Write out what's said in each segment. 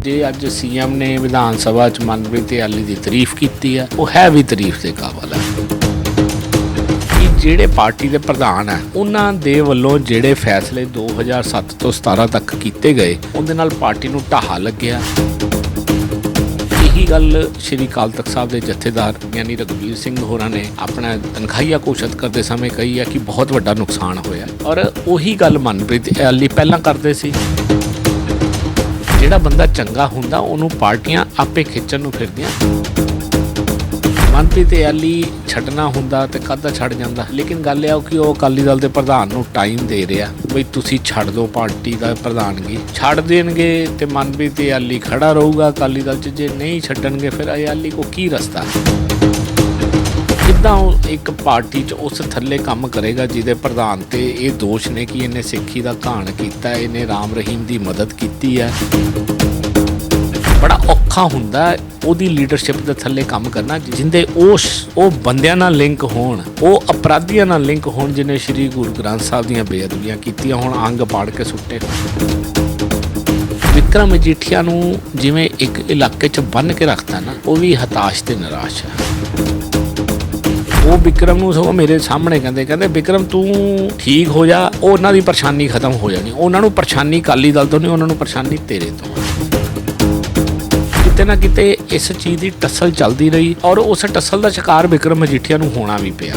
ਜੇ ਅੱਜ ਸੀਐਮ ਨੇ ਵਿਧਾਨ ਸਭਾ ਚ ਮਨਪ੍ਰੀਤ ਆਲੀ ਦੀ ਤਾਰੀਫ ਕੀਤੀ ਹੈ ਉਹ ਹੈ ਵੀ ਤਾਰੀਫ ਦੇ ਕਾਬਲ ਹੈ ਕਿ ਜਿਹੜੇ ਪਾਰਟੀ ਦੇ ਪ੍ਰਧਾਨ ਹੈ ਉਹਨਾਂ ਦੇ ਵੱਲੋਂ ਜਿਹੜੇ ਫੈਸਲੇ 2007 ਤੋਂ 17 ਤੱਕ ਕੀਤੇ ਗਏ, ਉਹਦੇ ਨਾਲ ਪਾਰਟੀ ਨੂੰ ਢਾਹਾ ਲੱਗਿਆ। ਇਹੀ ਗੱਲ ਸ਼੍ਰੀ ਅਕਾਲ ਤਖਤ ਸਾਹਿਬ ਦੇ ਜਥੇਦਾਰ ਯਾਨੀ ਰਘਬੀਰ ਸਿੰਘ ਹੋਰਾਂ ਨੇ ਆਪਣਾ ਤਨਖਾਹੀਆ ਘੋਸ਼ਿਤ ਕਰਦੇ ਸਮੇਂ ਕਹੀ ਹੈ ਕਿ ਬਹੁਤ ਵੱਡਾ ਨੁਕਸਾਨ ਹੋਇਆ। ਔਰ ਉਹੀ ਗੱਲ ਮਨਪ੍ਰੀਤ ਅਲੀ ਪਹਿਲਾਂ ਕਰਦੇ ਸੀ। ਜਿਹੜਾ ਬੰਦਾ ਚੰਗਾ ਹੁੰਦਾ, ਉਹਨੂੰ ਪਾਰਟੀਆਂ ਆਪੇ ਖਿੱਚਣ ਨੂੰ ਫਿਰਦੀਆਂ। ਮਨਪ੍ਰੀਤ ਆਲੀ ਛੱਡਣਾ ਹੁੰਦਾ ਤੇ ਕਾਹਦਾ ਛੱਡ ਜਾਂਦਾ। ਲੇਕਿਨ ਗੱਲ ਇਹ ਆ ਕਿ ਉਹ ਅਕਾਲੀ ਦਲ ਦੇ ਪ੍ਰਧਾਨ ਨੂੰ ਟਾਈਮ ਦੇ ਰਿਹਾ। ਬਈ ਤੁਸੀਂ ਛੱਡ ਦਿਓ ਪਾਰਟੀ ਦਾ ਪ੍ਰਧਾਨਗੀ। ਛੱਡ ਦੇਣਗੇ ਤੇ ਮਨਪ੍ਰੀਤ ਆਲੀ ਖੜਾ ਰਹੂਗਾ ਅਕਾਲੀ ਦਲ 'ਚ। ਜੇ ਨਹੀਂ ਛੱਡਣਗੇ, ਫਿਰ ਆਲੀ ਕੋ ਕੀ ਰਸਤਾ? ਕਿੱਦਾਂ ਇੱਕ ਪਾਰਟੀ 'ਚ ਉਸ ਥੱਲੇ ਕੰਮ ਕਰੇਗਾ ਜਿਹਦੇ ਪ੍ਰਧਾਨ ਤੇ ਇਹ ਦੋਸ਼ ਨੇ ਕਿ ਇਹਨੇ ਸਿੱਖੀ ਦਾ ਘਾਣ ਕੀਤਾ, ਇਹਨੇ ਰਾਮ ਰਹੀਮ ਦੀ ਮਦਦ ਕੀਤੀ ਹੈ। ਬੜਾ ਔਖਾ ਹੁੰਦਾ ਉਹਦੀ ਲੀਡਰਸ਼ਿਪ ਦੇ ਥੱਲੇ ਕੰਮ ਕਰਨਾ, ਜਿੰਦੇ ਉਹ ਉਹ ਬੰਦਿਆਂ ਨਾਲ ਲਿੰਕ ਹੋਣ, ਉਹ ਅਪਰਾਧੀਆਂ ਨਾਲ ਲਿੰਕ ਹੋਣ ਜਿਨੇ ਸ੍ਰੀ ਗੁਰੂ ਗ੍ਰੰਥ ਸਾਹਿਬ ਦੀਆਂ ਬੇਅਦਬੀਆਂ ਕੀਤੀਆਂ, ਹੁਣ ਅੰਗ ਪਾੜ ਕੇ ਸੁੱਟੇ। ਵਿਕਰਮ ਮਜੀਠੀਆ ਨੂੰ ਜਿਵੇਂ ਇੱਕ ਇਲਾਕੇ 'ਚ ਬੰਨ ਕੇ ਰੱਖਤਾ ਨਾ, ਉਹ ਵੀ ਹਤਾਸ਼ ਤੇ ਨਿਰਾਸ਼ ਹੈ। ਉਹ ਵਿਕਰਮ ਨੂੰ ਸਗੋਂ ਮੇਰੇ ਸਾਹਮਣੇ ਕਹਿੰਦੇ ਕਹਿੰਦੇ, ਵਿਕਰਮ, ਤੂੰ ਠੀਕ ਹੋ ਜਾ, ਉਹਨਾਂ ਦੀ ਪਰੇਸ਼ਾਨੀ ਖਤਮ ਹੋ ਜਾਣੀ। ਉਹਨਾਂ ਨੂੰ ਪਰੇਸ਼ਾਨੀ ਕਾਲੀ ਦਲ ਤੋਂ ਨਹੀਂ, ਉਹਨਾਂ ਨੂੰ ਪਰੇਸ਼ਾਨੀ ਤੇਰੇ ਤੋਂ। ਕਿਤੇ ਨਾ ਕਿਤੇ ਇਸ ਚੀਜ਼ ਦੀ ਟੱਸਲ ਚੱਲਦੀ ਰਹੀ ਔਰ ਉਸ ਟੱਸਲ ਦਾ ਸ਼ਿਕਾਰ ਵਿਕਰਮ ਮਜੀਠੀਆ ਨੂੰ ਹੋਣਾ ਵੀ ਪਿਆ।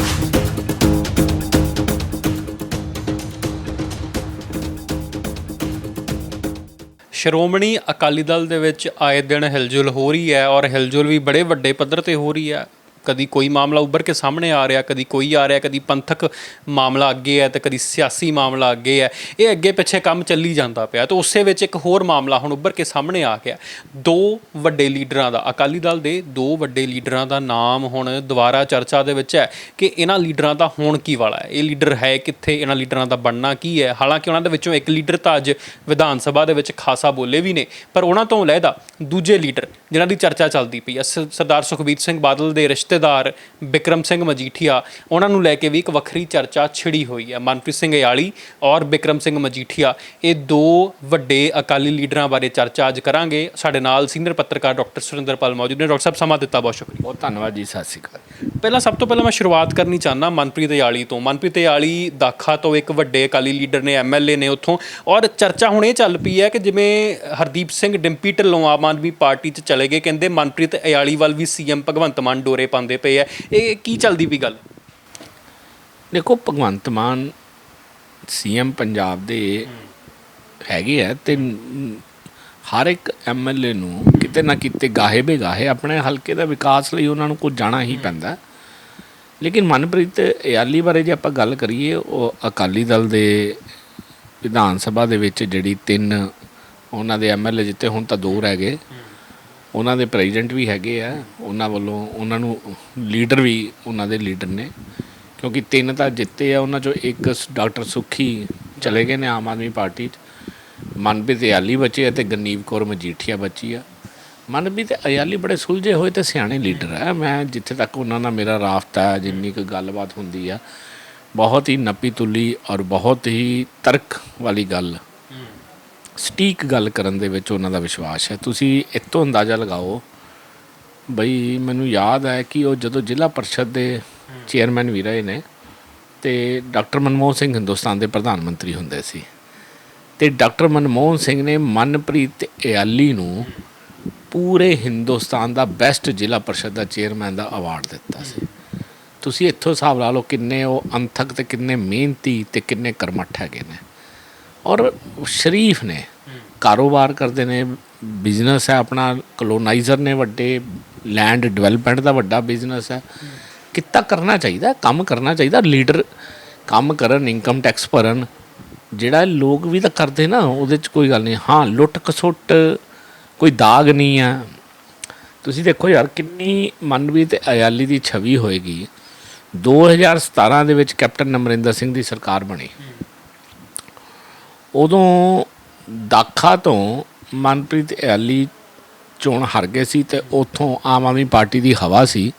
ਸ਼੍ਰੋਮਣੀ ਅਕਾਲੀ ਦਲ ਦੇ ਵਿੱਚ ਆਏ ਦਿਨ ਹਿਲਜੁਲ ਹੋ ਰਹੀ ਹੈ ਔਰ ਹਿਲਜੁਲ ਵੀ ਬੜੇ ਵੱਡੇ ਪੱਧਰ ਤੇ ਹੋ ਰਹੀ ਹੈ। ਕਦੀ ਕੋਈ ਮਾਮਲਾ ਉੱਭਰ ਕੇ ਸਾਹਮਣੇ ਆ ਰਿਹਾ, ਕਦੀ ਕੋਈ ਆ ਰਿਹਾ, ਕਦੀ ਪੰਥਕ ਮਾਮਲਾ ਅੱਗੇ ਹੈ ਤੇ ਕਦੀ ਸਿਆਸੀ ਮਾਮਲਾ ਅੱਗੇ ਹੈ। ਇਹ ਅੱਗੇ ਪਿੱਛੇ ਕੰਮ ਚੱਲੀ ਜਾਂਦਾ ਪਿਆ ਤੇ ਉਸੇ ਵਿੱਚ ਇੱਕ ਹੋਰ ਮਾਮਲਾ ਹੁਣ ਉੱਭਰ ਕੇ ਸਾਹਮਣੇ ਆ ਗਿਆ। ਦੋ ਵੱਡੇ ਲੀਡਰਾਂ ਦਾ, ਅਕਾਲੀ ਦਲ ਦੇ ਦੋ ਵੱਡੇ ਲੀਡਰਾਂ ਦਾ ਨਾਮ ਹੁਣ ਦੁਬਾਰਾ ਚਰਚਾ ਦੇ ਵਿੱਚ ਹੈ ਕਿ ਇਹਨਾਂ ਲੀਡਰਾਂ ਦਾ ਹੋਣ ਕੀ ਵਾਲਾ ਹੈ? ਇਹ ਲੀਡਰ ਹੈ ਕਿੱਥੇ? ਇਹਨਾਂ ਲੀਡਰਾਂ ਦਾ ਬਣਨਾ ਕੀ ਹੈ? ਹਾਲਾਂਕਿ ਉਹਨਾਂ ਦੇ ਵਿੱਚੋਂ ਇੱਕ ਲੀਡਰ ਤਾਂ ਅੱਜ ਵਿਧਾਨ ਸਭਾ ਦੇ ਵਿੱਚ ਖਾਸਾ ਬੋਲੇ ਵੀ ਨੇ, ਪਰ ਉਹਨਾਂ ਤੋਂ ਅਲੱਗਾ ਦੂਜੇ ਲੀਡਰ ਜਿਨ੍ਹਾਂ ਦੀ ਚਰਚਾ ਚੱਲਦੀ ਪਈ ਹੈ ਸਰਦਾਰ ਸੁਖਬੀਰ ਸਿੰਘ ਬਾਦਲ ਦੇ ਰਿਸ਼ਤੇ ਰਿਸ਼ਤੇਦਾਰ ਬਿਕਰਮ ਸਿੰਘ ਮਜੀਠੀਆ ਉਹਨਾਂ ਨੂੰ ਲੈ ਕੇ ਵੀ ਇੱਕ ਵੱਖਰੀ ਚਰਚਾ ਛਿੜੀ ਹੋਈ ਹੈ। ਮਨਪ੍ਰੀਤ ਸਿੰਘ ਯਾਲੀ ਔਰ ਬਿਕਰਮ ਸਿੰਘ ਮਜੀਠੀਆ ਇਹ ਦੋ ਵੱਡੇ ਅਕਾਲੀ ਲੀਡਰਾਂ ਬਾਰੇ ਚਰਚਾ ਅੱਜ ਕਰਾਂਗੇ। ਸਾਡੇ ਨਾਲ ਸੀਨੀਅਰ ਪੱਤਰਕਾਰ ਡਾਕਟਰ ਸੁਰਿੰਦਰਪਾਲ ਮੌਜੂਦ ਨੇ। ਡਾਕਟਰ ਸਾਹਿਬ ਸਮਾਂ ਦਿੱਤਾ ਬਹੁਤ ਸ਼ੁਕਰੀਆ। ਬਹੁਤ ਧੰਨਵਾਦ ਜੀ ਸਤਿ ਸ਼੍ਰੀ ਅਕਾਲ। ਪਹਿਲਾਂ ਸਭ ਤੋਂ ਪਹਿਲਾਂ ਮੈਂ ਸ਼ੁਰੂਆਤ ਕਰਨੀ ਚਾਹਨਾ ਮਨਪ੍ਰੀਤ ਯਾਲੀ ਤੋਂ। ਮਨਪ੍ਰੀਤ ਯਾਲੀ ਦਾਖਾ ਤੋਂ ਇੱਕ ਵੱਡੇ ਅਕਾਲੀ ਲੀਡਰ ਨੇ ਐਮਐਲਏ ਨੇ ਉੱਥੋਂ। ਔਰ ਚਰਚਾ ਹੁਣ ਇਹ ਚੱਲ ਪਈ ਹੈ ਕਿ ਜਿਵੇਂ ਹਰਦੀਪ ਸਿੰਘ ਡਿੰਪੀ ਢਿੱਲੋਂ ਆਮ ਆਦਮੀ ਪਾਰਟੀ 'ਚ ਚਲੇ ਗਏ ਕਹਿੰਦੇ ਮਨਪ੍ਰੀਤ ਯਾਲੀ ਵੱਲ ਵੀ ਸੀਐਮ ਭਗਵੰਤ ਮਾਨ ਡੋਰੇ ਪਾਉਂਦੇ ਪਏ ਆ। ਇਹ ਕੀ ਚੱਲਦੀ ਪਈ ਗੱਲ? ਦੇਖੋ, ਭਗਵੰਤ ਮਾਨ ਸੀਐਮ ਪੰਜਾਬ ਦੇ ਹੈਗੇ ਆ ਤੇ ਨ- ਹਰ ਇੱਕ ਐਮਐਲਏ ਨੂੰ ਕਿਤੇ ਨਾ ਕਿਤੇ ਗਾਹੇ ਬੇਗਾਹੇ ਆਪਣੇ ਹਲਕੇ ਦਾ ਵਿਕਾਸ ਲਈ ਉਹਨਾਂ ਨੂੰ ਕੁਝ ਜਾਣਾ ਹੀ ਪੈਂਦਾ। ਲੇਕਿਨ ਮਨਪ੍ਰੀਤ ਯਾਲੀ ਬਾਰੇ ਜੇ ਆਪਾਂ ਗੱਲ ਕਰੀਏ, ਉਹ ਅਕਾਲੀ ਦਲ ਦੇ ਵਿਧਾਨ ਸਭਾ ਦੇ ਵਿੱਚ ਜਿਹੜੀ ਤਿੰਨ ਉਹਨਾਂ ਦੇ ਐਮਐਲਏ ਜਿੱਤੇ ਹੁਣ ਤਾਂ ਦੋ ਰਹਿ ਗਏ। ਉਹਨਾਂ ਦੇ ਪ੍ਰੈਜ਼ੀਡੈਂਟ ਵੀ ਹੈਗੇ ਆ। ਉਹਨਾਂ ਵੱਲੋਂ ਉਹਨਾਂ ਨੂੰ ਲੀਡਰ ਵੀ ਉਹਨਾਂ ਦੇ ਲੀਡਰ ਨੇ। ਕਿਉਂਕਿ ਤਿੰਨ ਤਾਂ ਜਿੱਤੇ ਆ, ਉਹਨਾਂ ਚੋਂ ਇੱਕ ਡਾਕਟਰ ਸੁਖੀ ਚਲੇ ਗਏ ਨੇ ਆਮ ਆਦਮੀ ਪਾਰਟੀ 'ਚ। ਮਨਪ੍ਰੀਤ ਅਯਾਲੀ ਬਚੇ ਆ ਤੇ ਗਨੀਵ ਕੌਰ ਮਜੀਠੀਆ ਬਚੀ ਆ। ਮਨਪ੍ਰੀਤ ਅਯਾਲੀ ਬੜੇ ਸੁਲਝੇ ਹੋਏ ਤੇ ਸਿਆਣੇ ਲੀਡਰ ਆ। ਮੈਂ ਜਿੱਥੇ ਤੱਕ ਉਹਨਾਂ ਨਾਲ ਮੇਰਾ ਰਾਫਤਾ ਹੈ, ਜਿੰਨੀ ਕੁ ਗੱਲਬਾਤ ਹੁੰਦੀ ਆ, ਬਹੁਤ ਹੀ ਨੱਪੀ ਤੁਲੀ ਔਰ ਬਹੁਤ ਹੀ ਤਰਕ ਵਾਲੀ ਗੱਲ। ਸਟੀਕ ਗੱਲ ਕਰਨ ਦੇ ਵਿੱਚ ਉਹਨਾਂ ਦਾ ਵਿਸ਼ਵਾਸ ਹੈ। ਤੁਸੀਂ ਇਤੋਂ ਅੰਦਾਜ਼ਾ ਲਗਾਓ ਬਈ ਮੈਨੂੰ ਯਾਦ ਹੈ ਕਿ ਉਹ ਜਦੋਂ ਜ਼ਿਲ੍ਹਾ ਪਰਿਸ਼ਦ ਦੇ ਚੇਅਰਮੈਨ ਵੀ ਰਹੇ ਨੇ ਤੇ ਡਾਕਟਰ ਮਨਮੋਹਨ ਸਿੰਘ ਹਿੰਦੁਸਤਾਨ ਦੇ ਪ੍ਰਧਾਨ ਮੰਤਰੀ ਹੁੰਦੇ ਸੀ। ਤੇ ਡਾਕਟਰ ਮਨਮੋਹਨ ਸਿੰਘ ਨੇ ਮਨਪ੍ਰੀਤ ਇਆਲੀ ਨੂੰ ਪੂਰੇ ਹਿੰਦੁਸਤਾਨ ਦਾ ਬੈਸਟ ਜ਼ਿਲ੍ਹਾ ਪਰਿਸ਼ਦ ਦਾ ਚੇਅਰਮੈਨ ਦਾ ਅਵਾਰਡ ਦਿੱਤਾ ਸੀ। ਤੁਸੀਂ ਇੱਥੋਂ ਹਿਸਾਬ ਲਾ ਲਓ ਕਿੰਨੇ ਉਹ ਅੰਥਕ ਤੇ ਕਿੰਨੇ ਮਿਹਨਤੀ ਤੇ ਕਿੰਨੇ ਕਰਮਠ ਹੈਗੇ ਨੇ। ਔਰ ਸ਼ਰੀਫ ਨੇ, ਕਾਰੋਬਾਰ ਕਰਦੇ ਨੇ ਬਿਜ਼ਨਸ ਹੈ ਆਪਣਾ ਕਲੋਨਾਈਜ਼ਰ ਨੇ ਵੱਡੇ ਲੈਂਡ ਡਿਵੈਲਪਮੈਂਟ ਦਾ ਵੱਡਾ ਬਿਜ਼ਨਸ ਹੈ। ਕਿੱਤਾ ਕਰਨਾ ਚਾਹੀਦਾ, ਕੰਮ ਕਰਨਾ ਚਾਹੀਦਾ ਲੀਡਰ ਕੰਮ ਕਰਨ ਇਨਕਮ ਟੈਕਸ ਭਰਨ, ਜਿਹੜਾ ਲੋਕ ਵੀ ਤਾਂ ਕਰਦੇ ਨਾ, ਉਹਦੇ 'ਚ ਕੋਈ ਗੱਲ ਨਹੀਂ। ਹਾਂ, ਲੁੱਟ ਖਸੁੱਟ ਕੋਈ ਦਾਗ ਨਹੀਂ ਆ ਤੁਸੀਂ ਦੇਖੋ ਯਾਰ, ਕਿੰਨੀ ਮਨਵੀ ਤੇ ਅਯਾਲੀ ਦੀ ਛਵੀ ਹੋਏਗੀ। 2017 ਦੇ ਵਿੱਚ ਕੈਪਟਨ ਅਮਰਿੰਦਰ ਸਿੰਘ ਦੀ ਸਰਕਾਰ ਬਣੀ। ਉਦੋਂ ਦਾਖਾ ਤੋਂ ਮਨਪ੍ਰੀਤ ਅਯਾਲੀ ਚੋਣ ਹਾਰ ਗਏ ਸੀ ਤੇ ਉੱਥੋਂ ਆਮ ਆਦਮੀ ਪਾਰਟੀ ਦੀ ਹਵਾ ਸੀ,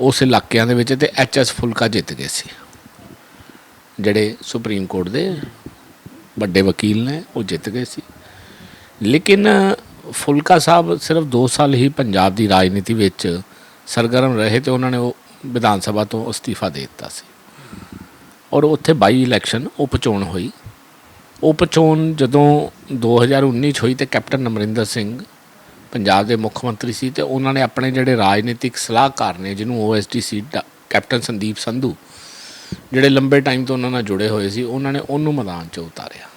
ਉਸ ਇਲਾਕਿਆਂ ਦੇ ਵਿੱਚ ਤੇ ਐਚਐਸ ਫੁਲਕਾ ਜਿੱਤ ਗਏ ਸੀ। ਜਿਹੜੇ ਸੁਪਰੀਮ ਕੋਰਟ ਦੇ ਵੱਡੇ ਵਕੀਲ ਨੇ, ਉਹ ਜਿੱਤ ਗਏ ਸੀ। ਲੇਕਿਨ ਫੁਲਕਾ ਸਾਹਿਬ ਸਿਰਫ 2 ਸਾਲ ਹੀ ਪੰਜਾਬ ਦੀ ਰਾਜਨੀਤੀ ਵਿੱਚ ਸਰਗਰਮ ਰਹੇ ਤੇ ਉਹਨਾਂ ਨੇ ਉਹ ਵਿਧਾਨ ਸਭਾ ਤੋਂ ਅਸਤੀਫਾ ਦੇ ਦਿੱਤਾ ਸੀ। ਔਰ ਉੱਥੇ ਬਾਈ ਇਲੈਕਸ਼ਨ ਉਪ ਚੋਣ ਹੋਈ। ਉਪ ਚੋਣ ਜਦੋਂ 2019 ਚ ਹੋਈ ਤੇ ਕੈਪਟਨ ਅਮਰਿੰਦਰ ਸਿੰਘ ਪੰਜਾਬ ਦੇ ਮੁੱਖ ਮੰਤਰੀ ਸੀ ਤੇ ਉਹਨਾਂ ਨੇ ਆਪਣੇ ਜਿਹੜੇ ਰਾਜਨੀਤਿਕ ਸਲਾਹਕਾਰ ਨੇ, ਜਿਹਨੂੰ ਓਐਸਡੀਸੀ ਕੈਪਟਨ ਸੰਦੀਪ ਸੰਧੂ, ਜਿਹੜੇ ਲੰਬੇ ਟਾਈਮ ਤੋਂ ਉਹਨਾਂ ਨਾਲ ਜੁੜੇ ਹੋਏ ਸੀ, ਉਹਨਾਂ ਨੇ ਉਹਨੂੰ ਮੈਦਾਨ 'ਚ ਉਤਾਰਿਆ।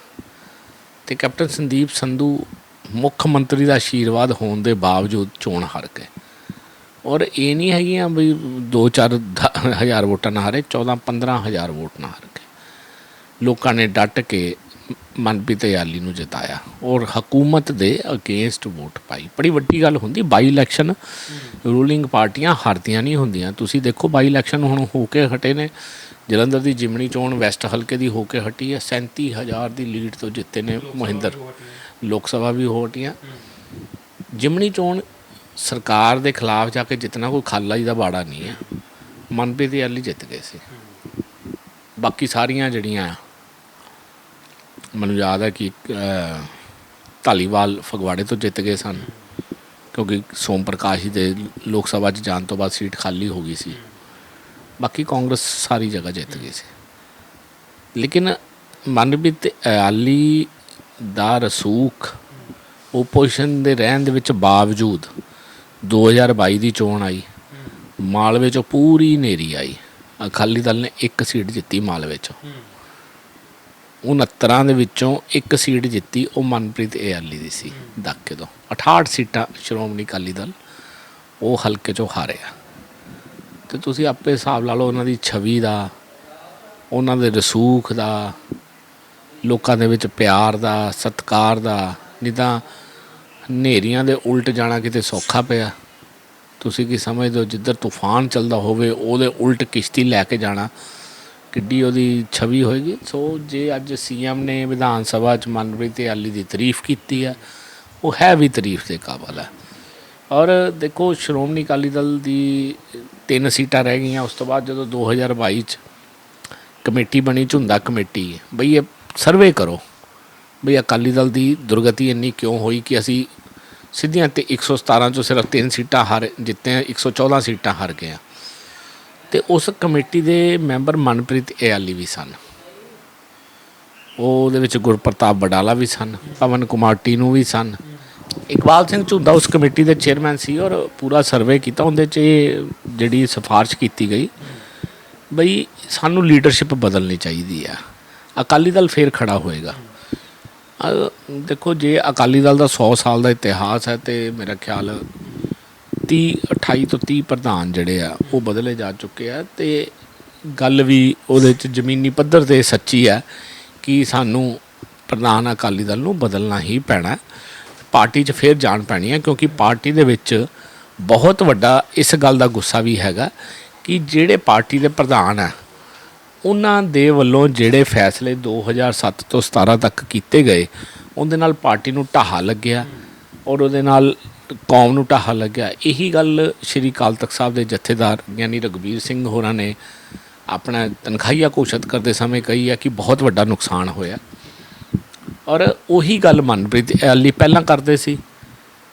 ਤੇ ਕੈਪਟਨ ਸੰਦੀਪ ਸੰਧੂ ਮੁੱਖ ਮੰਤਰੀ ਦਾ ਆਸ਼ੀਰਵਾਦ ਹੋਣ ਦੇ ਬਾਵਜੂਦ ਚੋਣ ਹਾਰ ਗਏ। ਔਰ ਇਹ ਨਹੀਂ ਹੈਗੀਆਂ ਵੀ 2-4 ਹਜ਼ਾਰ ਵੋਟਾਂ ਨਾਲ ਹਾਰੇ 14-15 ਹਜ਼ਾਰ ਵੋਟ ਨਾਲ ਹਾਰ ਗਏ। ਲੋਕਾਂ ਨੇ ਡਟ ਕੇ ਮਨਪ੍ਰੀਤ ਯਾਲੀ ਨੂੰ ਜਿਤਾਇਆ ਔਰ ਹਕੂਮਤ ਦੇ ਅਗੇਂਸਟ ਵੋਟ ਪਾਈ। ਬੜੀ ਵੱਡੀ ਗੱਲ ਹੁੰਦੀ ਬਾਈ ਇਲੈਕਸ਼ਨ ਰੂਲਿੰਗ ਪਾਰਟੀਆਂ ਹਾਰਦੀਆਂ ਨਹੀਂ ਹੁੰਦੀਆਂ। ਤੁਸੀਂ ਦੇਖੋ ਬਾਈ ਇਲੈਕਸ਼ਨ ਹੁਣ ਹੋ ਕੇ ਹਟੇ ਨੇ। ਜਲੰਧਰ ਦੀ ਜਿਮਣੀ ਚੋਣ ਵੈਸਟ ਹਲਕੇ ਦੀ ਹੋ ਕੇ ਹਟੀ ਹੈ। 37000 ਦੀ ਲੀਡ ਤੋਂ ਜਿੱਤੇ ਨੇ ਮਹਿੰਦਰ। ਲੋਕ ਸਭਾ ਵੀ ਹੋ ਹਟੀਆਂ। ਜਿਮਣੀ ਚੋਣ ਸਰਕਾਰ ਦੇ ਖਿਲਾਫ ਜਾ ਕੇ ਜਿੱਤਣਾ ਕੋਈ ਖਾਲਾ ਜੀ ਦਾ ਬਾੜਾ ਨਹੀਂ ਹੈ। ਮਨਪ੍ਰੀਤ ਯਾਲੀ ਜਿੱਤ ਗਏ ਸੀ। ਬਾਕੀ ਸਾਰੀਆਂ ਜਿਹੜੀਆਂ ਮੈਨੂੰ ਯਾਦ ਹੈ ਕਿ ਅਹ, ਧਾਲੀਵਾਲ ਫਗਵਾੜੇ ਤੋਂ ਜਿੱਤ ਗਏ ਸਨ ਕਿਉਂਕਿ ਸੋਮ ਪ੍ਰਕਾਸ਼ ਜੀ ਦੇ ਲੋਕ ਸਭਾ 'ਚ ਜਾਣ ਤੋਂ ਬਾਅਦ ਸੀਟ ਖਾਲੀ ਹੋ ਗਈ ਸੀ। ਬਾਕੀ ਕਾਂਗਰਸ ਸਾਰੀ ਜਗ੍ਹਾ ਜਿੱਤ ਗਈ ਸੀ। ਲੇਕਿਨ ਮਨਪ੍ਰੀਤ ਅਲੀ ਦਾ ਰਸੂਖ ਓਪੋਜੀਸ਼ਨ ਦੇ ਰਹਿਣ ਦੇ ਵਿੱਚ ਬਾਵਜੂਦ 2022 ਦੀ ਚੋਣ ਆਈ ਮਾਲਵੇ ਚੋਂ ਪੂਰੀ ਨੇਰੀ ਆਈ। ਅਕਾਲੀ ਦਲ ਨੇ ਇੱਕ ਸੀਟ ਜਿੱਤੀ ਮਾਲਵੇ ਚੋਂ। 69 ਦੇ ਵਿੱਚੋਂ ਇੱਕ ਸੀਟ ਜਿੱਤੀ ਉਹ ਮਨਪ੍ਰੀਤ ਏਆਲੀ ਦੀ ਸੀ ਦਾਕੇ ਤੋਂ। 68 ਸੀਟਾਂ ਸ਼੍ਰੋਮਣੀ ਅਕਾਲੀ ਦਲ, ਉਹ ਹਲਕੇ ਚੋਂ ਹਾਰਿਆ। ਤੇ ਤੁਸੀਂ ਆਪੇ ਹਿਸਾਬ ਲਾ ਲਓ ਉਹਨਾਂ ਦੀ ਛਵੀ ਦਾ, ਉਹਨਾਂ ਦੇ ਰਸੂਖ ਦਾ, ਲੋਕਾਂ ਦੇ ਵਿੱਚ ਪਿਆਰ ਦਾ, ਸਤਿਕਾਰ ਦਾ ਨਹੀਂ ਤਾਂ ਹਨੇਰੀਆਂ ਦੇ ਉਲਟ ਜਾਣਾ ਕਿਤੇ ਸੌਖਾ ਪਿਆ। ਤੁਸੀਂ ਕੀ ਸਮਝਦੇ ਹੋ, ਜਿੱਧਰ ਤੂਫਾਨ ਚੱਲਦਾ ਹੋਵੇ, ਉਹਦੇ ਉਲਟ ਕਿਸ਼ਤੀ ਲੈ ਕੇ ਜਾਣਾ ਕਿੱਡੀ ਉਹਦੀ ਛਵੀ ਹੋਏਗੀ। ਸੋ ਜੇ ਅੱਜ ਸੀਐਮ ਨੇ ਵਿਧਾਨ ਸਭਾ ਚ ਮਨਪ੍ਰੀਤ ਆਲੀ ਦੀ ਤਾਰੀਫ ਕੀਤੀ ਹੈ ਉਹ ਹੈ ਵੀ ਤਾਰੀਫ ਦੇ ਕਾਬਲ ਹੈ ਔਰ ਦੇਖੋ, ਸ਼੍ਰੋਮਣੀ ਅਕਾਲੀ ਦਲ ਦੀ ਤਿੰਨ ਸੀਟਾਂ ਰਹਿ ਗਈਆਂ। ਉਸ ਤੋਂ ਬਾਅਦ ਜਦੋਂ 2022 ਚ ਕਮੇਟੀ ਬਣੀ, ਝੁੰਦਾ ਕਮੇਟੀ, ਬਈ ਇਹ ਸਰਵੇ ਕਰੋ ਬਈ ਅਕਾਲੀ ਦਲ ਦੀ ਦੁਰਗਤੀ ਇੰਨੀ ਕਿਉਂ ਹੋਈ ਕਿ ਅਸੀਂ ਸਿੱਧੀਆਂ ਤੇ 117 ਚੋਂ ਸਿਰਫ ਤਿੰਨ ਸੀਟਾਂ ਹਾਰ ਜਿੱਤੇ ਹਾਂ 114 ਸੀਟਾਂ ਹਾਰ ਗਏ ਹਾਂ ਤੇ ਉਸ ਕਮੇਟੀ ਦੇ ਮੈਂਬਰ ਮਨਪ੍ਰੀਤ ਏਆਲੀ ਵੀ ਸਨ। ਉਹ ਉਹਦੇ ਵਿੱਚ ਗੁਰਪ੍ਰਤਾਪ ਬਡਾਲਾ ਵੀ ਸਨ, ਪਵਨ ਕੁਮਾਰ ਟੀਨੂ ਵੀ ਸਨ। ਇਕਬਾਲ ਸਿੰਘ ਝੁੰਦਾ ਉਸ ਕਮੇਟੀ ਦੇ ਚੇਅਰਮੈਨ ਸੀ ਔਰ ਪੂਰਾ ਸਰਵੇ ਕੀਤਾ, ਉਹਦੇ 'ਚ ਇਹ ਜਿਹੜੀ ਸਿਫਾਰਿਸ਼ ਕੀਤੀ ਗਈ, ਬਈ ਸਾਨੂੰ ਲੀਡਰਸ਼ਿਪ ਬਦਲਣੀ ਚਾਹੀਦੀ ਆ। ਅਕਾਲੀ ਦਲ ਫੇਰ ਖੜਾ ਹੋਏਗਾ। ਦੇਖੋ, ਜੇ ਅਕਾਲੀ ਦਲ ਦਾ 100 ਸਾਲ ਦਾ ਇਤਿਹਾਸ ਹੈ ਤੇ ਮੇਰਾ ਖਿਆਲ 30 28 ਤੋਂ 30 ਪ੍ਰਧਾਨ ਜਿਹੜੇ ਆ, ਉਹ ਬਦਲੇ ਜਾ ਚੁੱਕੇ ਆ ਤੇ ਗੱਲ ਵੀ ਉਹਦੇ ਚ ਜ਼ਮੀਨੀ ਪੱਧਰ ਤੇ ਸੱਚੀ ਹੈ ਕਿ ਸਾਨੂੰ ਪ੍ਰਧਾਨ ਅਕਾਲੀ ਦਲ ਨੂੰ ਬਦਲਣਾ ਹੀ ਪੈਣਾ। ਪਾਰਟੀ 'ਚ ਫੇਰ ਜਾਣ ਪੈਣੀ ਹੈ ਕਿਉਂਕਿ ਪਾਰਟੀ ਦੇ ਵਿੱਚ ਬਹੁਤ ਵੱਡਾ ਇਸ ਗੱਲ ਦਾ ਗੁੱਸਾ ਵੀ ਹੈਗਾ ਕਿ ਜਿਹੜੇ ਪਾਰਟੀ ਦੇ ਪ੍ਰਧਾਨ ਆ, ਉਹਨਾਂ ਦੇ ਵੱਲੋਂ ਜਿਹੜੇ ਫੈਸਲੇ 2007 ਤੋਂ 17 ਤੱਕ ਕੀਤੇ ਗਏ, ਉਹਦੇ ਨਾਲ ਪਾਰਟੀ ਨੂੰ ਢਾਹਾ ਲੱਗਿਆ ਔਰ ਉਹਦੇ ਨਾਲ ਕੌਮ ਨੂੰ ਢਾਹਾ ਲੱਗਿਆ। ਇਹੀ ਗੱਲ ਸ਼੍ਰੀ ਅਕਾਲ ਤਖਤ ਸਾਹਿਬ ਦੇ ਜਥੇਦਾਰ ਯਾਨੀ ਰਗਵੀਰ ਸਿੰਘ ਹੋਰਾਂ ਨੇ ਆਪਣਾ ਤਨਖਾਹੀਆ ਘੋਸ਼ਿਤ ਕਰਦੇ ਸਮੇਂ ਕਹੀ ਹੈ ਕਿ ਬਹੁਤ ਵੱਡਾ ਨੁਕਸਾਨ ਹੋਇਆ। ਔਰ ਉਹੀ ਗੱਲ ਮਨਪ੍ਰੀਤ ਅਲੀ ਪਹਿਲਾਂ ਕਰਦੇ ਸੀ।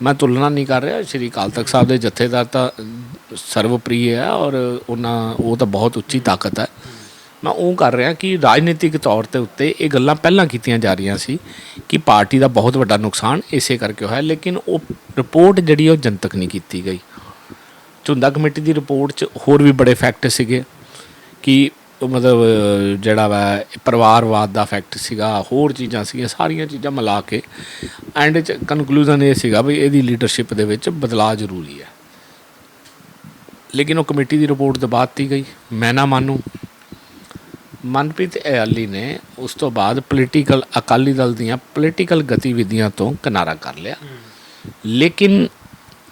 ਮੈਂ ਤੁਲਨਾ ਨਹੀਂ ਕਰ ਰਿਹਾ, ਸ਼੍ਰੀ ਅਕਾਲ ਤਖਤ ਸਾਹਿਬ ਦੇ ਜਥੇਦਾਰ ਤਾਂ ਸਰਵਪ੍ਰਿਯ ਹੈ ਔਰ ਉਹਨਾਂ, ਉਹ ਤਾਂ ਬਹੁਤ ਉੱਚੀ ਤਾਕਤ ਹੈ ਮੈਂ ਉਹ ਕਰ ਰਿਹਾ ਕਿ ਰਾਜਨੀਤਿਕ ਤੌਰ ਤੇ ਉੱਤੇ ਇਹ ਗੱਲਾਂ ਪਹਿਲਾਂ ਕੀਤੀਆਂ ਜਾ ਰਹੀਆਂ ਸੀ ਕਿ ਪਾਰਟੀ ਦਾ ਬਹੁਤ ਵੱਡਾ ਨੁਕਸਾਨ ਇਸੇ ਕਰਕੇ ਹੋਇਆ, ਲੇਕਿਨ ਉਹ ਰਿਪੋਰਟ ਜਿਹੜੀ ਉਹ ਜਨਤਕ ਨਹੀਂ ਕੀਤੀ ਗਈ। ਝੁੰਦਾ ਕਮੇਟੀ ਦੀ ਰਿਪੋਰਟ 'ਚ ਹੋਰ ਵੀ ਬੜੇ ਫੈਕਟ ਸੀਗੇ ਕਿ ਮਤਲਬ, ਜਿਹੜਾ ਵਾ, ਪਰਿਵਾਰਵਾਦ ਦਾ ਫੈਕਟ ਸੀਗਾ, ਹੋਰ ਚੀਜ਼ਾਂ ਸੀਗੀਆਂ, ਸਾਰੀਆਂ ਚੀਜ਼ਾਂ ਮਿਲਾ ਕੇ। ਐਂਡ 'ਚ ਕਨਕਲੂਜਨ ਇਹ ਸੀਗਾ ਵੀ ਇਹਦੀ ਲੀਡਰਸ਼ਿਪ ਦੇ ਵਿੱਚ ਬਦਲਾਅ ਜ਼ਰੂਰੀ ਹੈ। ਲੇਕਿਨ ਉਹ ਕਮੇਟੀ ਦੀ ਰਿਪੋਰਟ ਦਬਾਤੀ ਗਈ। ਮੈਂ ਨਾ ਮੰਨੂ। ਮਨਪ੍ਰੀਤ ਅਯਾਲੀ ਨੇ ਉਸ ਤੋਂ ਬਾਅਦ ਪੋਲੀਟੀਕਲ ਅਕਾਲੀ ਦਲ ਦੀਆਂ ਪੋਲੀਟੀਕਲ ਗਤੀਵਿਧੀਆਂ ਤੋਂ ਕਿਨਾਰਾ ਕਰ ਲਿਆ। ਲੇਕਿਨ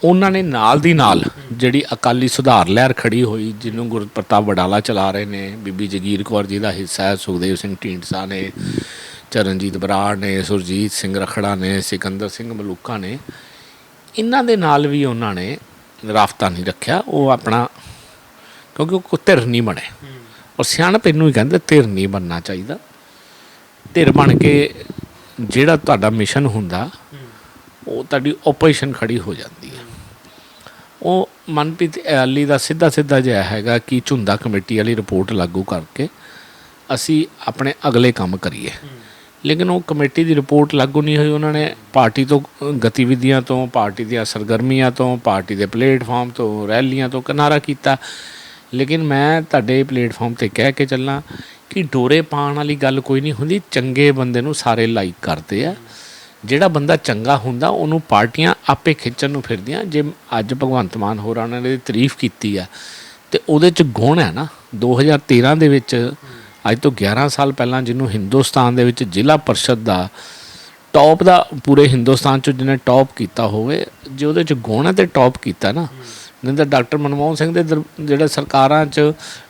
ਉਹਨਾਂ ਨੇ ਨਾਲ ਦੀ ਨਾਲ ਜਿਹੜੀ ਅਕਾਲੀ ਸੁਧਾਰ ਲਹਿਰ ਖੜੀ ਹੋਈ, ਜਿਹਨੂੰ ਗੁਰਪ੍ਰਤਾਪ ਵਡਾਲਾ ਚਲਾ ਰਹੇ ਨੇ, ਬੀਬੀ ਜਗੀਰ ਕੌਰ ਜੀ ਦਾ ਹਿੱਸਾ ਹੈ, ਸੁਖਦੇਵ ਸਿੰਘ ਢੀਂਡਸਾ ਨੇ, ਚਰਨਜੀਤ ਬਰਾੜ ਨੇ, ਸੁਰਜੀਤ ਸਿੰਘ ਰਖੜਾ ਨੇ, ਸਿਕੰਦਰ ਸਿੰਘ ਮਲੂਕਾ ਨੇ, ਇਹਨਾਂ ਦੇ ਨਾਲ ਵੀ ਉਹਨਾਂ ਨੇ ਰਾਫਤਾ ਨਹੀਂ ਰੱਖਿਆ, ਉਹ ਆਪਣਾ ਕਿਉਂਕਿ ਉਹ ਕੋਈ ਧਿਰ ਨਹੀਂ ਬਣੇ ਔਰ ਸਿਆਣਪ ਇਹਨੂੰ ਹੀ ਕਹਿੰਦੇ ਧਿਰ ਨਹੀਂ ਬਣਨਾ ਚਾਹੀਦਾ। ਧਿਰ ਬਣ ਕੇ ਜਿਹੜਾ ਤੁਹਾਡਾ ਮਿਸ਼ਨ ਹੁੰਦਾ, ਉਹ ਤੁਹਾਡੀ ਆਪੋਜੀਸ਼ਨ ਖੜੀ ਹੋ ਜਾਂਦੀ ਹੈ। ਉਹ ਮਨਪ੍ਰੀਤ ਅਲੀ ਦਾ ਸਿੱਧਾ ਸਿੱਧਾ ਜਿਹਾ ਹੈਗਾ ਕਿ ਝੁੰਦਾ ਕਮੇਟੀ ਵਾਲੀ ਰਿਪੋਰਟ ਲਾਗੂ ਕਰਕੇ ਅਸੀਂ ਆਪਣੇ ਅਗਲੇ ਕੰਮ ਕਰੀਏ। ਲੇਕਿਨ ਉਹ ਕਮੇਟੀ ਦੀ ਰਿਪੋਰਟ ਲਾਗੂ ਨਹੀਂ ਹੋਈ, ਉਹਨਾਂ ਨੇ ਪਾਰਟੀ ਤੋਂ ਗਤੀਵਿਧੀਆਂ ਤੋਂ, ਪਾਰਟੀ ਦੀਆਂ ਸਰਗਰਮੀਆਂ ਤੋਂ, ਪਾਰਟੀ ਦੇ ਪਲੇਟਫਾਰਮ ਤੋਂ, ਰੈਲੀਆਂ ਤੋਂ ਕਿਨਾਰਾ ਕੀਤਾ। ਲੇਕਿਨ ਮੈਂ ਤੁਹਾਡੇ ਪਲੇਟਫਾਰਮ ਤੇ ਕਹਿ ਕੇ ਚੱਲਾਂ ਕਿ ਡੋਰੇ ਪਾਉਣ ਵਾਲੀ ਗੱਲ ਕੋਈ ਨਹੀਂ ਹੁੰਦੀ, ਚੰਗੇ ਬੰਦੇ ਨੂੰ ਸਾਰੇ ਲਾਈਕ ਕਰਦੇ ਆ। ਜਿਹੜਾ ਬੰਦਾ ਚੰਗਾ ਹੁੰਦਾ, ਉਹਨੂੰ ਪਾਰਟੀਆਂ ਆਪੇ ਖਿੱਚਣ ਨੂੰ ਫਿਰਦੀਆਂ। ਜੇ ਅੱਜ ਭਗਵੰਤ ਮਾਨ ਹੋਰਾਂ ਨੇ ਤਾਰੀਫ ਕੀਤੀ ਆ, ਤੇ ਉਹਦੇ ਚ ਗੁਣ ਹੈ ਨਾ। 2013 ਦੇ ਵਿੱਚ, ਅੱਜ ਤੋਂ 11 ਸਾਲ ਪਹਿਲਾਂ ਜਿਹਨੂੰ ਹਿੰਦੁਸਤਾਨ ਦੇ ਵਿੱਚ ਜ਼ਿਲ੍ਹਾ ਪਰਿਸ਼ਦ ਦਾ, ਟੌਪ ਦਾ, ਪੂਰੇ ਹਿੰਦੁਸਤਾਨ ਚ ਜਿਹਨੇ ਟੌਪ ਕੀਤਾ ਹੋਵੇ, ਜੇ ਉਹਦੇ ਚ ਗੁਣ ਹੈ ਤੇ ਟੌਪ ਕੀਤਾ ਨਾ। ਨਹੀਂ ਤਾਂ ਡਾਕਟਰ ਮਨਮੋਹਨ ਸਿੰਘ ਦੇ ਦਰ- ਜਿਹੜੇ ਸਰਕਾਰਾਂ ਚ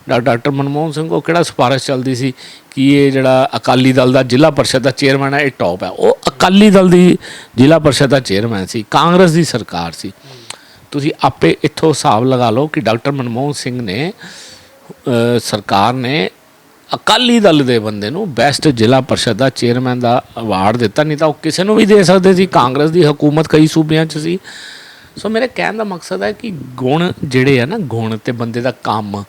ਡਾ- ਡਾਕਟਰ ਮਨਮੋਹਨ ਸਿੰਘ, ਉਹ ਕਿਹੜਾ ਸਿਫਾਰਿਸ਼ ਚੱਲਦੀ ਸੀ ਕਿ ਇਹ ਜਿਹੜਾ ਅਕਾਲੀ ਦਲ ਦਾ ਜ਼ਿਲ੍ਹਾ ਪਰਿਸ਼ਦ ਦਾ ਚੇਅਰਮੈਨ ਹੈ, ਇਹ ਟੌਪ ਹੈ। ਉਹ ਅਕਾਲੀ ਦਲ ਦੀ ਜ਼ਿਲ੍ਹਾ ਪਰਿਸ਼ਦ ਦਾ ਚੇਅਰਮੈਨ ਸੀ, ਕਾਂਗਰਸ ਦੀ ਸਰਕਾਰ ਸੀ। ਤੁਸੀਂ ਆਪੇ ਇੱਥੋਂ ਹਿਸਾਬ ਲਗਾ ਲਓ ਕਿ ਡਾਕਟਰ ਮਨਮੋਹਨ ਸਿੰਘ ਨੇ ਸਰਕਾਰ ਨੇ ਅਕਾਲੀ ਦਲ ਦੇ ਬੰਦੇ ਨੂੰ ਬੈਸਟ ਜ਼ਿਲ੍ਹਾ ਪਰਿਸ਼ਦ ਦਾ ਚੇਅਰਮੈਨ ਦਾ ਅਵਾਰਡ ਦਿੱਤਾ, ਨਹੀਂ ਤਾਂ ਉਹ ਕਿਸੇ ਨੂੰ ਵੀ ਦੇ ਸਕਦੇ ਸੀ। ਕਾਂਗਰਸ ਦੀ ਹਕੂਮਤ ਕਈ ਸੂਬਿਆਂ 'ਚ ਸੀ। ਸੋ ਮੇਰੇ ਕਹਿਣ ਦਾ ਮਕਸਦ ਹੈ ਕਿ ਗੁਣ ਜਿਹੜੇ ਆ ਨਾ ਗੁਣ ਤੇ ਬੰਦੇ ਦਾ ਕੰਮ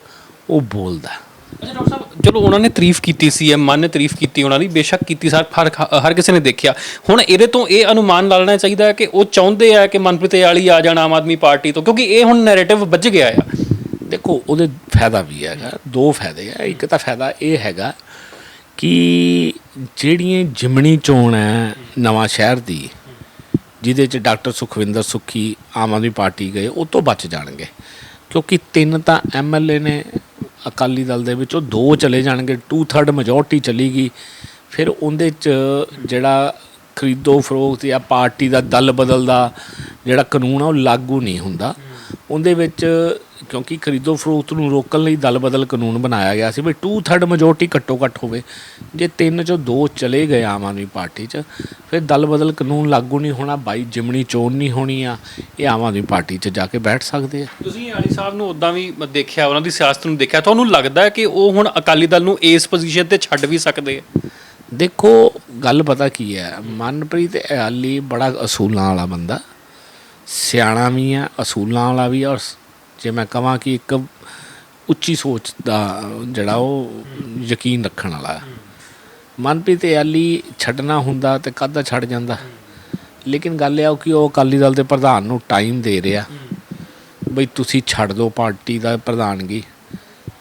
ਉਹ ਬੋਲਦਾ ਅੱਛਾ ਡਾਕਟਰ ਸਾਹਿਬ ਚਲੋ ਉਹਨਾਂ ਨੇ ਤਾਰੀਫ ਕੀਤੀ ਸੀ ਐਮ ਮਾਨ ਨੇ ਤਾਰੀਫ ਕੀਤੀ ਉਹਨਾਂ ਦੀ ਬੇਸ਼ੱਕ ਕੀਤੀ ਸਰ ਹਰ ਹਰ ਕਿਸੇ ਨੇ ਦੇਖਿਆ। ਹੁਣ ਇਹਦੇ ਤੋਂ ਇਹ ਅਨੁਮਾਨ ਲਾ ਲੈਣਾ ਚਾਹੀਦਾ ਹੈ ਕਿ ਉਹ ਚਾਹੁੰਦੇ ਆ ਕਿ ਮਨਪ੍ਰੀਤ ਵਾਲੀ ਆ ਜਾਣ ਆਮ ਆਦਮੀ ਪਾਰਟੀ ਤੋਂ ਕਿਉਂਕਿ ਇਹ ਹੁਣ ਨੈਰੇਟਿਵ ਵੱਜ ਗਿਆ ਆ। ਦੇਖੋ ਉਹਦੇ ਫਾਇਦਾ ਵੀ ਹੈਗਾ ਦੋ ਫਾਇਦੇ ਆ। ਇੱਕ ਤਾਂ ਫਾਇਦਾ ਇਹ ਹੈਗਾ ਕਿ ਜਿਹੜੀਆਂ ਜਿਮਣੀ ਚੋਣ ਹੈ ਨਵਾਂ ਸ਼ਹਿਰ ਦੀ ਜਿਹਦੇ ਚ ਡਾਕਟਰ ਸੁਖਵਿੰਦਰ ਸੁੱਖੀ, ਆਮ ਆਦਮੀ ਪਾਰਟੀ ਗਏ, ਉਹ ਤੋਂ ਬਚ ਜਾਣਗੇ। ਕਿਉਂਕਿ ਤਿੰਨ ਤਾਂ ਐਮਐਲਏ ਨੇ ਅਕਾਲੀ ਦਲ ਦੇ ਵਿੱਚੋਂ ਦੋ ਚਲੇ ਜਾਣਗੇ 2/3 ਮੈਜੋਰਟੀ ਚਲੀ ਗਈ। ਫਿਰ ਉਹਦੇ ਚ ਜਿਹੜਾ ਖਰੀਦੋ ਫਰੋਖਤ ਜਾਂ ਪਾਰਟੀ ਦਾ ਦਲ ਬਦਲ ਦਾ ਜਿਹੜਾ ਕਾਨੂੰਨ ਆ, ਉਹ ਲਾਗੂ ਨਹੀਂ ਹੁੰਦਾ। ਉਹਦੇ ਵਿੱਚ ਕਿਉਂਕਿ ਖਰੀਦੋ ਫਰੋਖਤ ਨੂੰ ਰੋਕਣ ਲਈ ਦਲ ਬਦਲ ਕਾਨੂੰਨ ਬਣਾਇਆ ਗਿਆ ਸੀ ਵੀ 2/3 ਮੈਜੋਰਟੀ ਘੱਟੋ ਘੱਟ ਹੋਵੇ। ਜੇ ਤਿੰਨ ਚੋਂ ਦੋ ਚਲੇ ਗਏ ਆਮ ਆਦਮੀ ਪਾਰਟੀ 'ਚ ਫਿਰ ਦਲ ਬਦਲ ਕਾਨੂੰਨ ਲਾਗੂ ਨਹੀਂ ਹੋਣਾ ਬਾਈ ਜਿਮਣੀ ਚੋਣ ਨਹੀਂ ਹੋਣੀ ਆ ਇਹ ਆਮ ਆਦਮੀ ਪਾਰਟੀ 'ਚ ਜਾ ਕੇ ਬੈਠ ਸਕਦੇ ਆ। ਤੁਸੀਂ ਆਲੀ ਸਾਹਿਬ ਨੂੰ ਉਦਾਂ ਵੀ ਦੇਖਿਆ ਉਹਨਾਂ ਦੀ ਸਿਆਸਤ ਨੂੰ ਦੇਖਿਆ ਤੁਹਾਨੂੰ ਲੱਗਦਾ ਹੈ ਕਿ ਉਹ ਹੁਣ ਅਕਾਲੀ ਦਲ ਨੂੰ ਇਸ ਪੋਜੀਸ਼ਨ ਤੇ ਛੱਡ ਵੀ ਸਕਦੇ ਆ? ਦੇਖੋ ਗੱਲ ਪਤਾ ਕੀ ਹੈ ਮਨਪ੍ਰੀਤ ਅਲੀ ਬੜਾ ਅਸੂਲਾਂ ਵਾਲਾ ਬੰਦਾ ਸਿਆਣਾ ਵੀ ਆ ਅਸੂਲਾਂ ਵਾਲਾ ਵੀ ਆ ਔਰ ਜੇ ਮੈਂ ਕਹਾਂ ਕਿ ਇੱਕ ਉੱਚੀ ਸੋਚ ਦਾ ਜਿਹੜਾ ਉਹ ਯਕੀਨ ਰੱਖਣ ਵਾਲਾ ਮਨਪ੍ਰੀਤ ਅਲੀ ਛੱਡਣਾ ਹੁੰਦਾ ਤੇ ਕਦ ਛੱਡ ਜਾਂਦਾ। ਲੇਕਿਨ ਗੱਲ ਇਹ ਆ ਕਿ ਉਹ ਅਕਾਲੀ ਦਲ ਦੇ ਪ੍ਰਧਾਨ ਨੂੰ ਟਾਈਮ ਦੇ ਰਿਹਾ। ਬਈ ਤੁਸੀਂ ਛੱਡ ਦਿਓ ਪਾਰਟੀ ਦਾ ਪ੍ਰਧਾਨਗੀ।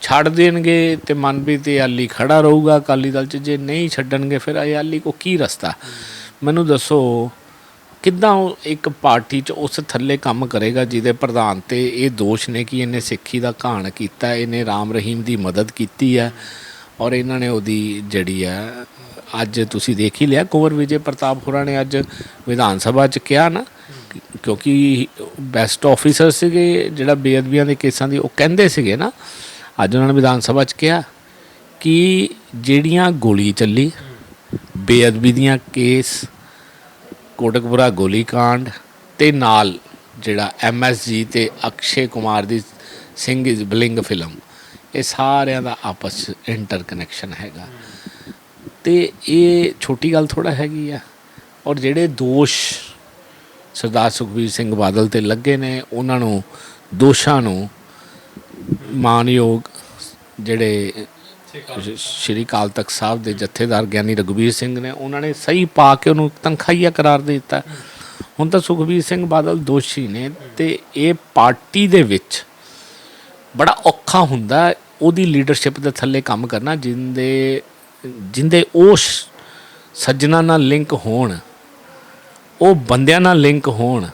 ਛੱਡ ਦੇਣਗੇ ਤੇ ਮਨਪ੍ਰੀਤ ਅਲੀ ਖੜਾ ਰਹੂਗਾ ਅਕਾਲੀ ਦਲ 'ਚ। ਜੇ ਨਹੀਂ ਛੱਡਣਗੇ ਫਿਰ ਅਲੀ ਕੋ ਕੀ ਰਸਤਾ? ਮੈਨੂੰ ਦੱਸੋ ਕਿੱਦਾਂ ਉਹ ਇੱਕ ਪਾਰਟੀ 'ਚ ਉਸ ਥੱਲੇ ਕੰਮ ਕਰੇਗਾ ਜਿਹਦੇ ਪ੍ਰਧਾਨ ਤੇ ਇਹ ਦੋਸ਼ ਨੇ ਕਿ ਇਹਨੇ ਸਿੱਖੀ ਦਾ ਘਾਣ ਕੀਤਾ, ਇਹਨੇ ਰਾਮ ਰਹੀਮ ਦੀ ਮਦਦ ਕੀਤੀ ਹੈ ਔਰ ਇਹਨਾਂ ਨੇ ਉਹਦੀ ਜਿਹੜੀ ਹੈ, ਅੱਜ ਤੁਸੀਂ ਦੇਖ ਹੀ ਲਿਆ, ਕੁੰਵਰ ਵਿਜੇ ਪ੍ਰਤਾਪ ਹੋਰਾਂ ਨੇ ਅੱਜ ਵਿਧਾਨ ਸਭਾ 'ਚ ਕਿਹਾ ਨਾ, ਕਿਉਂਕਿ ਬੈਸਟ ਆਫੀਸਰ ਸੀਗੇ, ਜਿਹੜਾ ਬੇਅਦਬੀਆਂ ਦੇ ਕੇਸਾਂ ਦੀ ਉਹ ਕਹਿੰਦੇ ਸੀਗੇ ਨਾ, ਅੱਜ ਉਹਨਾਂ ਨੇ ਵਿਧਾਨ ਸਭਾ 'ਚ ਕਿਹਾ ਕਿ ਜਿਹੜੀਆਂ ਗੋਲੀ ਚੱਲੀ, ਬੇਅਦਬੀ ਦੀਆਂ ਕੇਸ ਕੋਟਕਪੁਰਾ ਗੋਲੀकांड ਤੇ ਨਾਲ ਜਿਹੜਾ ਐਮਐਸਜੀ ਤੇ ਅਕਸ਼ੇ ਕੁਮਾਰ ਦੀ ਸਿੰਘ ਇਜ਼ ਬਲਿੰਗ ਫਿਲਮ, ਇਹ ਸਾਰਿਆਂ ਦਾ ਆਪਸ ਇੰਟਰ ਕਨੈਕਸ਼ਨ ਹੈਗਾ। ਤੇ ਇਹ ਛੋਟੀ ਗੱਲ ਥੋੜਾ ਹੈਗੀ ਆ, ਔਰ ਜਿਹੜੇ ਦੋਸ਼ ਸਰਦਾਰ ਸੁਖਬੀਰ ਸਿੰਘ ਬਾਦਲ ਤੇ ਲੱਗੇ ਨੇ, ਉਹਨਾਂ ਨੂੰ ਦੋਸ਼ਾਂ ਨੂੰ ਮਾਨਯੋਗ ਜਿਹੜੇ ਸ਼੍ਰੀ ਕਾਲ ਤਖਤ ਸਾਹਿਬ ਦੇ ਜਥੇਦਾਰ ਗਿਆਨੀ ਰਘੁਬੀਰ ਸਿੰਘ ਨੇ, ਉਹਨਾਂ ਨੇ ਸਹੀ ਪਾ ਕੇ ਉਹਨੂੰ ਤਨਖਾਹੀਆ ਕਰਾਰ ਦੇ ਦਿੱਤਾ। ਹੁਣ ਤਾਂ ਸੁਖਬੀਰ ਸਿੰਘ ਬਾਦਲ ਦੋਸ਼ੀ ਨੇ ਤੇ ਇਹ ਪਾਰਟੀ ਦੇ ਵਿੱਚ ਬੜਾ ਔਖਾ ਹੁੰਦਾ ਉਹਦੀ ਲੀਡਰਸ਼ਿਪ ਦੇ ਥੱਲੇ ਕੰਮ ਕਰਨਾ, ਜਿੰਦੇ ਜਿੰਦੇ ਉਹ ਸ਼- ਸੱਜਣਾ ਨਾਲ ਲਿੰਕ ਹੋਣ, ਉਹ ਬੰਦਿਆਂ ਨਾਲ ਲਿੰਕ ਹੋਣ,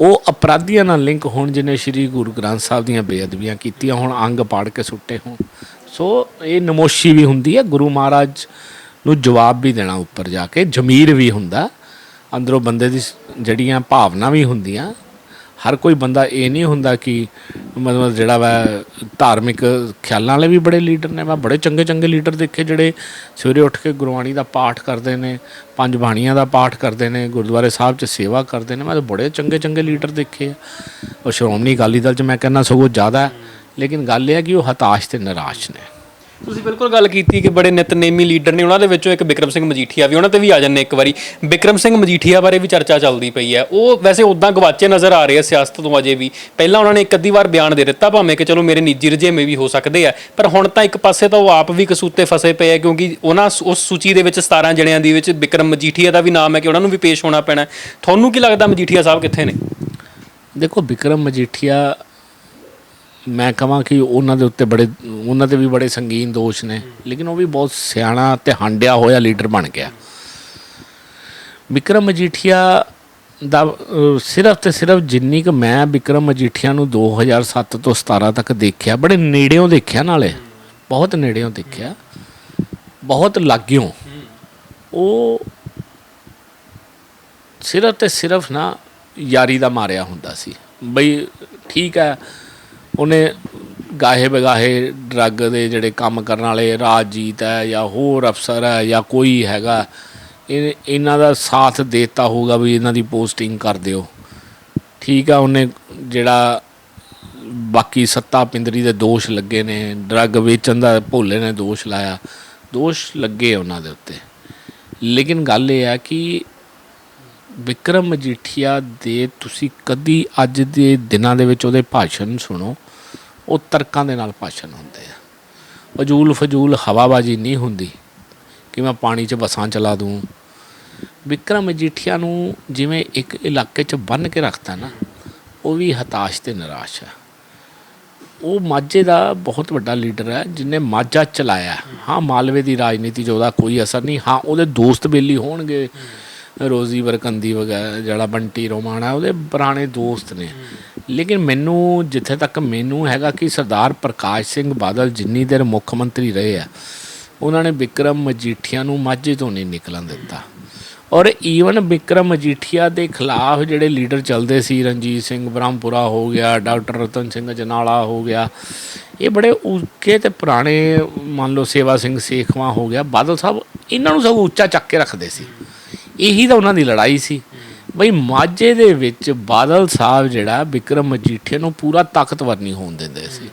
ਉਹ ਅਪਰਾਧੀਆਂ ਨਾਲ ਲਿੰਕ ਹੋਣ, ਜਿਨੇ ਸ੍ਰੀ ਗੁਰੂ ਗ੍ਰੰਥ ਸਾਹਿਬ ਦੀਆਂ ਬੇਅਦਬੀਆਂ ਕੀਤੀਆਂ ਹੁਣ, ਅੰਗ ਪਾੜ ਕੇ ਸੁੱਟੇ ਹੋਣ। ਸੋ ਇਹ ਨਮੋਸ਼ੀ ਵੀ ਹੁੰਦੀ ਹੈ, ਗੁਰੂ ਮਹਾਰਾਜ ਨੂੰ ਜਵਾਬ ਵੀ ਦੇਣਾ ਉੱਪਰ ਜਾ ਕੇ, ਜ਼ਮੀਰ ਵੀ ਹੁੰਦਾ, ਅੰਦਰੋਂ ਬੰਦੇ ਦੀ ਸ- ਜਿਹੜੀਆਂ ਭਾਵਨਾ ਵੀ ਹੁੰਦੀਆਂ, ਹਰ ਕੋਈ ਬੰਦਾ ਇਹ ਨਹੀਂ ਹੁੰਦਾ ਕਿ ਮਤਲਬ ਜਿਹੜਾ ਵਾ ਧਾਰਮਿਕ ਖਿਆਲਾਂ ਵਾਲੇ ਵੀ ਬੜੇ ਲੀਡਰ ਨੇ, ਮੈਂ ਬੜੇ ਚੰਗੇ ਚੰਗੇ ਲੀਡਰ ਦੇਖੇ ਜਿਹੜੇ ਸਵੇਰੇ ਉੱਠ ਕੇ ਗੁਰਬਾਣੀ ਦਾ ਪਾਠ ਕਰਦੇ ਨੇ, ਪੰਜ ਬਾਣੀਆਂ ਦਾ ਪਾਠ ਕਰਦੇ ਨੇ, ਗੁਰਦੁਆਰੇ ਸਾਹਿਬ 'ਚ ਸੇਵਾ ਕਰਦੇ ਨੇ, ਮੈਂ ਤਾਂ ਬੜੇ ਚੰਗੇ ਚੰਗੇ ਲੀਡਰ ਦੇਖੇ ਆ। ਉਹ ਸ਼੍ਰੋਮਣੀ ਅਕਾਲੀ ਦਲ 'ਚ ਮੈਂ ਕਹਿੰਦਾ ਸਗੋਂ ਜ਼ਿਆਦਾ ਲੇਕਿਨ ਗੱਲ ਇਹ ਹੈ ਕਿ ਉਹ ਹਤਾਸ਼ ਤੇ ਨਿਰਾਸ਼ ਨੇ। ਤੁਸੀਂ ਬਿਲਕੁਲ ਗੱਲ ਕੀਤੀ ਕਿ ਬੜੇ ਨਿਤਨੇਮੀ ਲੀਡਰ ਨੇ ਉਹਨਾਂ ਦੇ ਵਿੱਚੋਂ ਇੱਕ ਬਿਕਰਮ ਸਿੰਘ ਮਜੀਠੀਆ ਵੀ ਉਹਨਾਂ ਤੇ ਵੀ ਆ ਜਾਂਦੇ ਇੱਕ ਵਾਰੀ। ਬਿਕਰਮ ਸਿੰਘ ਮਜੀਠੀਆ ਬਾਰੇ ਵੀ ਚਰਚਾ ਚੱਲਦੀ ਪਈ ਹੈ। ਉਹ ਵੈਸੇ ਉਦਾਂ ਗਵਾਚੇ ਨਜ਼ਰ ਆ ਰਹੇ ਆ ਸਿਆਸਤ ਤੋਂ ਅਜੇ ਵੀ। ਪਹਿਲਾਂ ਉਹਨਾਂ ਨੇ ਇੱਕ ਅੱਧੀ ਵਾਰ ਬਿਆਨ ਦੇ ਦਿੱਤਾ ਭਾਵੇਂ ਕਿ ਚਲੋ ਮੇਰੇ ਨਿੱਜੀ ਰੁਝੇਵੇਂ ਵੀ ਹੋ ਸਕਦੇ ਆ। ਪਰ ਹੁਣ ਤਾਂ ਇੱਕ ਪਾਸੇ ਤਾਂ ਉਹ ਆਪ ਵੀ ਕਸੂਤੇ ਫਸੇ ਪਏ ਆ ਕਿਉਂਕਿ ਉਹਨਾਂ ਉਸ ਸੂਚੀ ਦੇ ਵਿੱਚ 17 ਜਣਿਆਂ ਦੀ ਵਿੱਚ ਬਿਕਰਮ ਮਜੀਠੀਆ ਦਾ ਵੀ ਨਾਮ ਹੈ ਕਿ ਉਹਨਾਂ ਨੂੰ ਵੀ ਪੇਸ਼ ਹੋਣਾ ਪੈਣਾ। ਤੁਹਾਨੂੰ ਕੀ ਲੱਗਦਾ ਮਜੀਠੀਆ ਸਾਹਿਬ ਕਿੱਥੇ ਨੇ? ਦੇਖੋ ਵਿਕਰਮ ਮਜੀਠੀਆ ਮੈਂ ਕਹਾਂ ਕਿ ਉਹਨਾਂ ਦੇ ਉੱਤੇ ਬੜੇ, ਉਹਨਾਂ ਦੇ ਵੀ ਬੜੇ ਸੰਗੀਨ ਦੋਸ਼ ਨੇ, ਲੇਕਿਨ ਉਹ ਵੀ ਬਹੁਤ ਸਿਆਣਾ ਤੇ ਹੰਡਿਆ ਹੋਇਆ ਲੀਡਰ ਬਣ ਗਿਆ। ਵਿਕਰਮ ਮਜੀਠੀਆ ਦਾ ਸਿਰਫ ਤੇ ਸਿਰਫ ਜਿੰਨੀ ਕੁ ਮੈਂ ਵਿਕਰਮ ਮਜੀਠੀਆ ਨੂੰ 2007 ਤੋਂ 17 ਤੱਕ ਦੇਖਿਆ, ਬੜੇ ਨੇੜਿਓਂ ਦੇਖਿਆ ਨਾਲੇ, ਬਹੁਤ ਨੇੜਿਓਂ ਦੇਖਿਆ, ਬਹੁਤ ਲਾਗਿਓਂ, ਉਹ ਸਿਰਫ ਤੇ ਸਿਰਫ ਨਾ ਯਾਰੀ ਦਾ ਮਾਰਿਆ ਹੁੰਦਾ ਸੀ, ਬਈ ਠੀਕ ਹੈ ਉਹਨੇ ਗਾਹੇ ਬਗਾਹੇ ਡਰੱਗ ਦੇ ਜਿਹੜੇ ਕੰਮ ਕਰਨ ਵਾਲੇ ਰਾਜਜੀਤ ਹੈ ਜਾਂ ਹੋਰ ਅਫਸਰ ਹੈ ਜਾਂ ਕੋਈ ਹੈਗਾ, ਇਹ ਇਹਨਾਂ ਦਾ ਸਾਥ ਦੇਤਾ ਹੋਊਗਾ ਵੀ ਇਹਨਾਂ ਦੀ ਪੋਸਟਿੰਗ ਕਰ ਦਿਓ। ਠੀਕ ਆ, ਉਹਨੇ ਜਿਹੜਾ ਬਾਕੀ ਸੱਤਾ ਪਿੰਦਰੀ ਦੇ ਦੋਸ਼ ਲੱਗੇ ਨੇ ਡਰੱਗ ਵੇਚਣ ਦਾ ਭੋਲੇ ਨੇ ਦੋਸ਼ ਲਾਇਆ। ਦੋਸ਼ ਲੱਗੇ ਉਹਨਾਂ ਦੇ ਉੱਤੇ। ਲੇਕਿਨ ਗੱਲ ਇਹ ਹੈ ਕਿ ਵਿਕਰਮ ਮਜੀਠੀਆ ਦੇ ਤੁਸੀਂ ਕਦੀ ਅੱਜ ਦੇ ਦਿਨਾਂ ਦੇ ਵਿੱਚ ਉਹਦੇ ਭਾਸ਼ਣ ਸੁਣੋ, ਉਹ ਤਰਕਾਂ ਦੇ ਨਾਲ ਭਾਸ਼ਣ ਹੁੰਦੇ ਆ। ਫਜ਼ੂਲ ਫਜ਼ੂਲ ਹਵਾਬਾਜ਼ੀ ਨਹੀਂ ਹੁੰਦੀ ਕਿ ਮੈਂ ਪਾਣੀ 'ਚ ਬਸਾਂ ਚਲਾ ਦੂੰ। ਵਿਕਰਮ ਮਜੀਠੀਆ ਨੂੰ ਜਿਵੇਂ ਇੱਕ ਇਲਾਕੇ 'ਚ ਬੰਨ ਕੇ ਰੱਖਤਾ ਨਾ, ਉਹ ਵੀ ਹਤਾਸ਼ ਤੇ ਨਿਰਾਸ਼ ਹੈ ਉਹ ਮਾਝੇ ਦਾ ਬਹੁਤ ਵੱਡਾ ਲੀਡਰ ਹੈ ਜਿਨੇ ਮਾਝਾ ਚਲਾਇਆ। ਹਾਂ, ਮਾਲਵੇ ਦੀ ਰਾਜਨੀਤੀ 'ਚ ਉਹਦਾ ਕੋਈ ਅਸਰ ਨਹੀਂ, ਹਾਂ, ਉਹਦੇ ਦੋਸਤ ਬੇਲੀ ਹੋਣਗੇ ਰੋਜ਼ੀ ਵਰਕੰਦੀ ਵਗੈਰਾ ਜਿਹੜਾ ਬੰਟੀ, ਰੋਮਾਣਾ, ਉਹਦੇ ਪੁਰਾਣੇ ਦੋਸਤ ਨੇ। ਲੇਕਿਨ ਮੈਨੂੰ, ਜਿੱਥੇ ਤੱਕ ਮੈਨੂੰ ਹੈਗਾ ਕਿ ਸਰਦਾਰ ਪ੍ਰਕਾਸ਼ ਸਿੰਘ ਬਾਦਲ ਜਿੰਨੀ ਦੇਰ ਮੁੱਖ ਮੰਤਰੀ ਰਹੇ ਆ, ਉਹਨਾਂ ਨੇ ਵਿਕਰਮ ਮਜੀਠੀਆ ਨੂੰ ਮਾਝੇ ਤੋਂ ਨਹੀਂ ਨਿਕਲਣ ਦਿੱਤਾ। ਔਰ ਈਵਨ ਵਿਕਰਮ ਮਜੀਠੀਆ ਦੇ ਖਿਲਾਫ ਜਿਹੜੇ ਲੀਡਰ ਚੱਲਦੇ ਸੀ, ਰਣਜੀਤ ਸਿੰਘ ਬ੍ਰਹਮਪੁਰਾ ਹੋ ਗਿਆ, ਡਾਕਟਰ ਰਤਨ ਸਿੰਘ ਜਨਾਲਾ ਹੋ ਗਿਆ, ਇਹ ਬੜੇ ਉੱਚੇ ਤੇ ਪੁਰਾਣੇ, ਮੰਨ ਲਓ ਸੇਵਾ ਸਿੰਘ ਸੇਖਵਾ ਹੋ ਗਿਆ, ਬਾਦਲ ਸਾਹਿਬ ਇਹਨਾਂ ਨੂੰ ਸਭ ਉੱਚਾ ਚੱਕ ਕੇ ਰੱਖਦੇ ਸੀ। ਇਹੀ ਤਾਂ ਉਹਨਾਂ ਦੀ ਲੜਾਈ ਸੀ। ਬਈ ਮਾਝੇ ਦੇ ਵਿੱਚ ਬਾਦਲ ਸਾਹਿਬ ਜਿਹੜਾ ਵਿਕਰਮ ਮਜੀਠੀਆ ਨੂੰ ਪੂਰਾ ਤਾਕਤਵਰ ਨਹੀਂ ਹੋਣ ਦਿੰਦੇ ਸੀ।